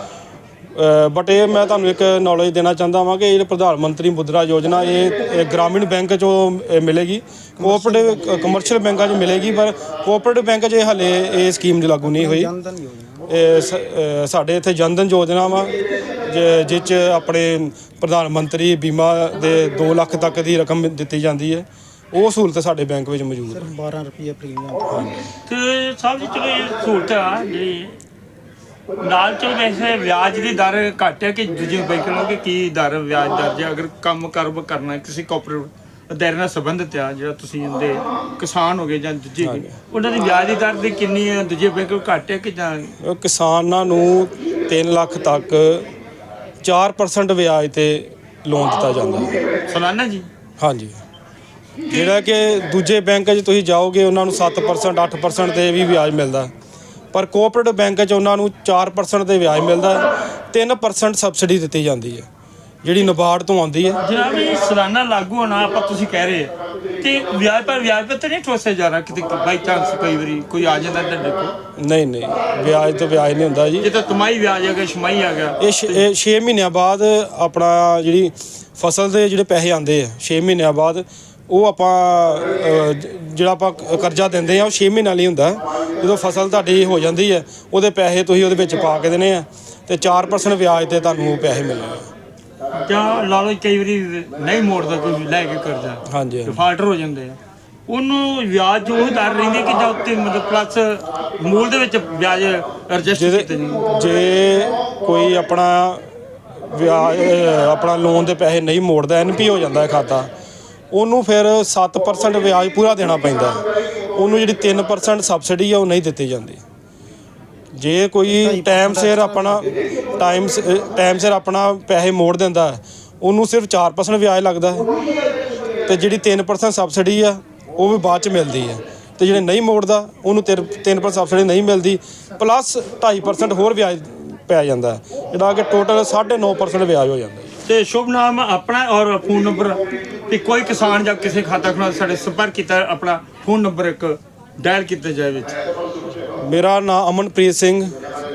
C: ਬਟ ਇਹ ਮੈਂ ਤੁਹਾਨੂੰ ਇੱਕ ਨੌਲੇਜ ਦੇਣਾ ਚਾਹੁੰਦਾ ਹਾਂ ਕਿ ਇਹ ਪ੍ਰਧਾਨ ਮੰਤਰੀ ਮੁਦਰਾ ਯੋਜਨਾ, ਇਹ ਗ੍ਰਾਮੀਣ ਬੈਂਕ ਚੋਂ ਮਿਲੇਗੀ। ਕੋਆਪਰੇਟਿਵ ਕਮਰਸ਼ੀਅਲ ਬੈਂਕਾਂ 'ਚ ਮਿਲੇਗੀ, ਪਰ ਕੋਆਪਰੇਟਿਵ ਬੈਂਕ 'ਚ ਇਹ ਹਲੇ ਇਹ ਸਕੀਮ ਲਾਗੂ ਨਹੀਂ ਹੋਈ। ਇਹ ਸਾਡੇ ਇੱਥੇ ਜਨਧਨ ਯੋਜਨਾ ਵਾ ਜਿਸ 'ਚ ਆਪਣੇ ਪ੍ਰਧਾਨ ਮੰਤਰੀ ਬੀਮਾ ਦੇ 2 ਲੱਖ ਤੱਕ ਦੀ ਰਕਮ ਦਿੱਤੀ ਜਾਂਦੀ ਹੈ ਉਹ ਸਹੂਲਤ ਸਾਡੇ ਬੈਂਕ ਵਿੱਚ ਮੌਜੂਦ ਹੈ।
P: 12 ਰੁਪਏ ਪ੍ਰੀਮੀਅਮ
B: ਤੇ ਸਭ ਤੋਂ ਚਲੋ ਇਹ ਸਹੂਲਤ ਆ ਜਿਹੜੀ ਨਾਲ ਚਲ ਵੈਸੇ ਵਿਆਜ ਦੀ ਦਰ ਘੱਟ ਹੈ ਕਿ ਦੂਜੇ ਬੈਂਕ ਨਾਲੋਂ ਕਿ ਕੀ ਦਰ ਵਿਆਜ ਦਰ ਜੇ ਅਗਰ ਕੰਮ ਕਰਬ ਕਰਨਾ ਕਿਸੇ ਕੋਆਪਰੇਟਿਵ ਅਦਾਰੇ ਨਾਲ ਸੰਬੰਧਿਤ ਆ ਜਿਹੜਾ ਤੁਸੀਂ ਇਹਦੇ ਕਿਸਾਨ ਹੋ ਗਏ ਜਾਂ ਦੂਜੇ ਹੈਗੇ, ਉਹਨਾਂ ਦੀ ਵਿਆਜ ਦੀ ਦਰ ਦੀ ਕਿੰਨੀ ਹੈ ਦੂਜੇ ਬੈਂਕ ਨਾਲੋਂ ਘੱਟ ਹੈ ਕਿ ਜਾਂ
C: ਉਹ ਕਿਸਾਨਾਂ ਨੂੰ 3 ਲੱਖ ਤੱਕ 4% ਵਿਆਜ ਤੇ ਲੋਨ ਦਿੱਤਾ ਜਾਂਦਾ। ਹੈ
B: ਸਾਲਾਨਾ ਜੀ?
C: ਹਾਂਜੀ। ਜਿਹੜਾ ਕਿ ਦੂਜੇ ਬੈਂਕ 'ਚ ਤੁਸੀਂ ਜਾਓਗੇ ਉਹਨਾਂ ਨੂੰ 7% 8% ਤੇ ਵੀ ਵਿਆਜ ਮਿਲਦਾ। ਪਰ ਕੋਆਪਰੇਟਿਵ ਬੈਂਕ 'ਚ ਉਹਨਾਂ ਨੂੰ 4% ਤੇ ਵਿਆਜ ਮਿਲਦਾ ਹੈ, 3% ਸਬਸਿਡੀ ਦਿੱਤੀ ਜਾਂਦੀ ਹੈ। ਜਿਹੜੀ ਨਬਾਰਡ ਤੋਂ ਆਉਂਦੀ ਹੈ।
B: ਜਨਾਬ ਇਹ ਸਾਲਾਨਾ ਲਾਗੂ ਹੋਣਾ ਆਪਾਂ ਤੁਸੀਂ ਕਹਿ ਰਹੇ ਤੇ ਵਿਆਜ ਪਰ ਵਿਆਜ ਪਰ ਤਾਂ ਨਹੀਂ ਠੋਸਿਆ ਜਾ ਰਿਹਾ ਕਿਤੇ ਬਾਈ ਚਾਂਸ ਕਈ ਵਾਰੀ ਕੋਈ ਆ ਜਾਂਦਾ ਤੁਹਾਡੇ ਕੋਲ
C: ਨਹੀਂ ਨਹੀਂ ਵਿਆਜ ਤੋਂ ਵਿਆਜ ਨਹੀਂ ਹੁੰਦਾ ਜੀ।
B: ਜੇ ਤਾਂ ਤੁਮਾਈ ਵਿਆਜ ਆ ਗਿਆ ਛਮਾਈ ਆ ਗਿਆ।
C: ਇਹ 6 ਮਹੀਨਿਆਂ ਬਾਅਦ ਆਪਣਾ ਜਿਹੜੀ ਫਸਲ ਦੇ ਜਿਹੜੇ ਪੈਸੇ ਆਉਂਦੇ ਆ 6 ਮਹੀਨਿਆਂ ਬਾਅਦ ਉਹ ਆਪਾਂ ਅਹ, ਜ- ਜਿਹੜਾ ਆਪਾਂ ਕ- ਕਰਜ਼ਾ ਦਿੰਦੇ ਆ ਉਹ 6 ਮਹੀਨਿਆਂ ਲਈ ਹੁੰਦਾ। ਜਦੋਂ ਫਸਲ ਤੁਹਾਡੀ ਹੋ ਜਾਂਦੀ ਹੈ ਉਹਦੇ ਪੈਸੇ ਤੁਸੀਂ ਉਹਦੇ ਵਿੱਚ ਪਾ ਕੇ ਦੇਣੇ ਆ ਤੇ 4% ਵਿਆਜ ਤੇ ਤੁਹਾਨੂੰ ਉਹ ਪੈਸੇ ਮਿਲਣਗੇ
B: ਜਾਂ ਲਾ ਲਓ ਕਈ ਵਾਰੀ ਨਹੀਂ ਮੋੜਦਾ ਕੋਈ ਲੈ ਕੇ ਕਰਜ਼ਾ
C: ਹਾਂਜੀ
B: ਡਿਫਾਲਟਰ ਹੋ ਜਾਂਦੇ ਆ। ਉਹਨੂੰ ਵਿਆਜ ਜੋ ਉਹ ਦਰ ਰਹਿੰਦੀ ਕਿ ਜਾਂ ਉੱਤੇ ਮਤਲਬ ਪਲੱਸ ਮੂਲ ਦੇ ਵਿੱਚ ਵਿਆਜ ਐਡਜਸਟ ਕੀਤੇ ਨੇ
C: ਜੇ ਕੋਈ ਆਪਣਾ ਵਿਆਜ ਆਪਣਾ ਲੋਨ ਦੇ ਪੈਸੇ ਨਹੀਂ ਮੋੜਦਾ ਐਨਪੀ ਹੋ ਜਾਂਦਾ ਹੈ ਖਾਤਾ ਉਹਨੂੰ ਫਿਰ 7% ਵਿਆਜ ਪੂਰਾ ਦੇਣਾ ਪੈਂਦਾ। ਉਹਨੂੰ ਜਿਹੜੀ 3% ਸਬਸਿਡੀ ਆ ਉਹ ਨਹੀਂ ਦਿੱਤੀ ਜਾਂਦੀ। ਜੇ ਕੋਈ ਟਾਈਮ ਸਿਰ ਆਪਣਾ ਟਾਈਮ ਟਾਈਮ ਸਿਰ ਆਪਣਾ ਪੈਸੇ ਮੋੜ ਦਿੰਦਾ ਹੈ, ਉਹਨੂੰ ਸਿਰਫ 4% ਵਿਆਜ ਲੱਗਦਾ ਹੈ। ਤੇ ਜਿਹੜੀ 3% ਸਬਸਿਡੀ ਆ ਉਹ ਵੀ ਬਾਅਦ ਚ ਮਿਲਦੀ ਹੈ। ਤੇ ਜਿਹੜੇ ਨਹੀਂ ਮੋੜਦਾ ਉਹਨੂੰ 3% ਸਬਸਿਡੀ ਨਹੀਂ ਮਿਲਦੀ। ਪਲੱਸ 2.5% ਹੋਰ ਵਿਆਜ ਪੈ ਜਾਂਦਾ ਹੈ, ਜਿਹੜਾ ਕਿ ਟੋਟਲ 9.5% ਵਿਆਜ ਹੋ ਜਾਂਦਾ ਹੈ।
B: ਤੇ ਸ਼ੁਭ ਨਾਮ ਆਪਣਾ ਔਰ ਫੋਨ ਨੰਬਰ ਤੇ ਕੋਈ ਕਿਸਾਨ ਜਾਂ ਕਿਸੇ ਖਾਤਾ ਖੁਲਾ ਸਾਡੇ ਸੰਪਰਕ ਕੀਤਾ ਆਪਣਾ ਫੋਨ ਨੰਬਰ ਇੱਕ ਡਾਇਲ ਕੀਤਾ ਜਾਏ ਵਿੱਚ।
C: ਮੇਰਾ ਨਾਮ ਅਮਨਪ੍ਰੀਤ ਸਿੰਘ,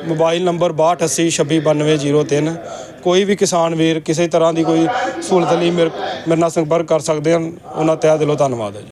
C: ਮੋਬਾਈਲ ਨੰਬਰ 6280269203 ਕੋਈ ਵੀ ਕਿਸਾਨ ਵੀਰ ਕਿਸੇ ਤਰ੍ਹਾਂ ਦੀ ਕੋਈ ਸਹੂਲਤ ਲਈ ਮੇਰੇ ਮੇਰੇ ਨਾਲ ਸੰਪਰਕ ਕਰ ਸਕਦੇ ਹਨ। ਉਹਨਾਂ ਤਹਿ ਦਿਲੋਂ ਧੰਨਵਾਦ ਹੈ ਜੀ।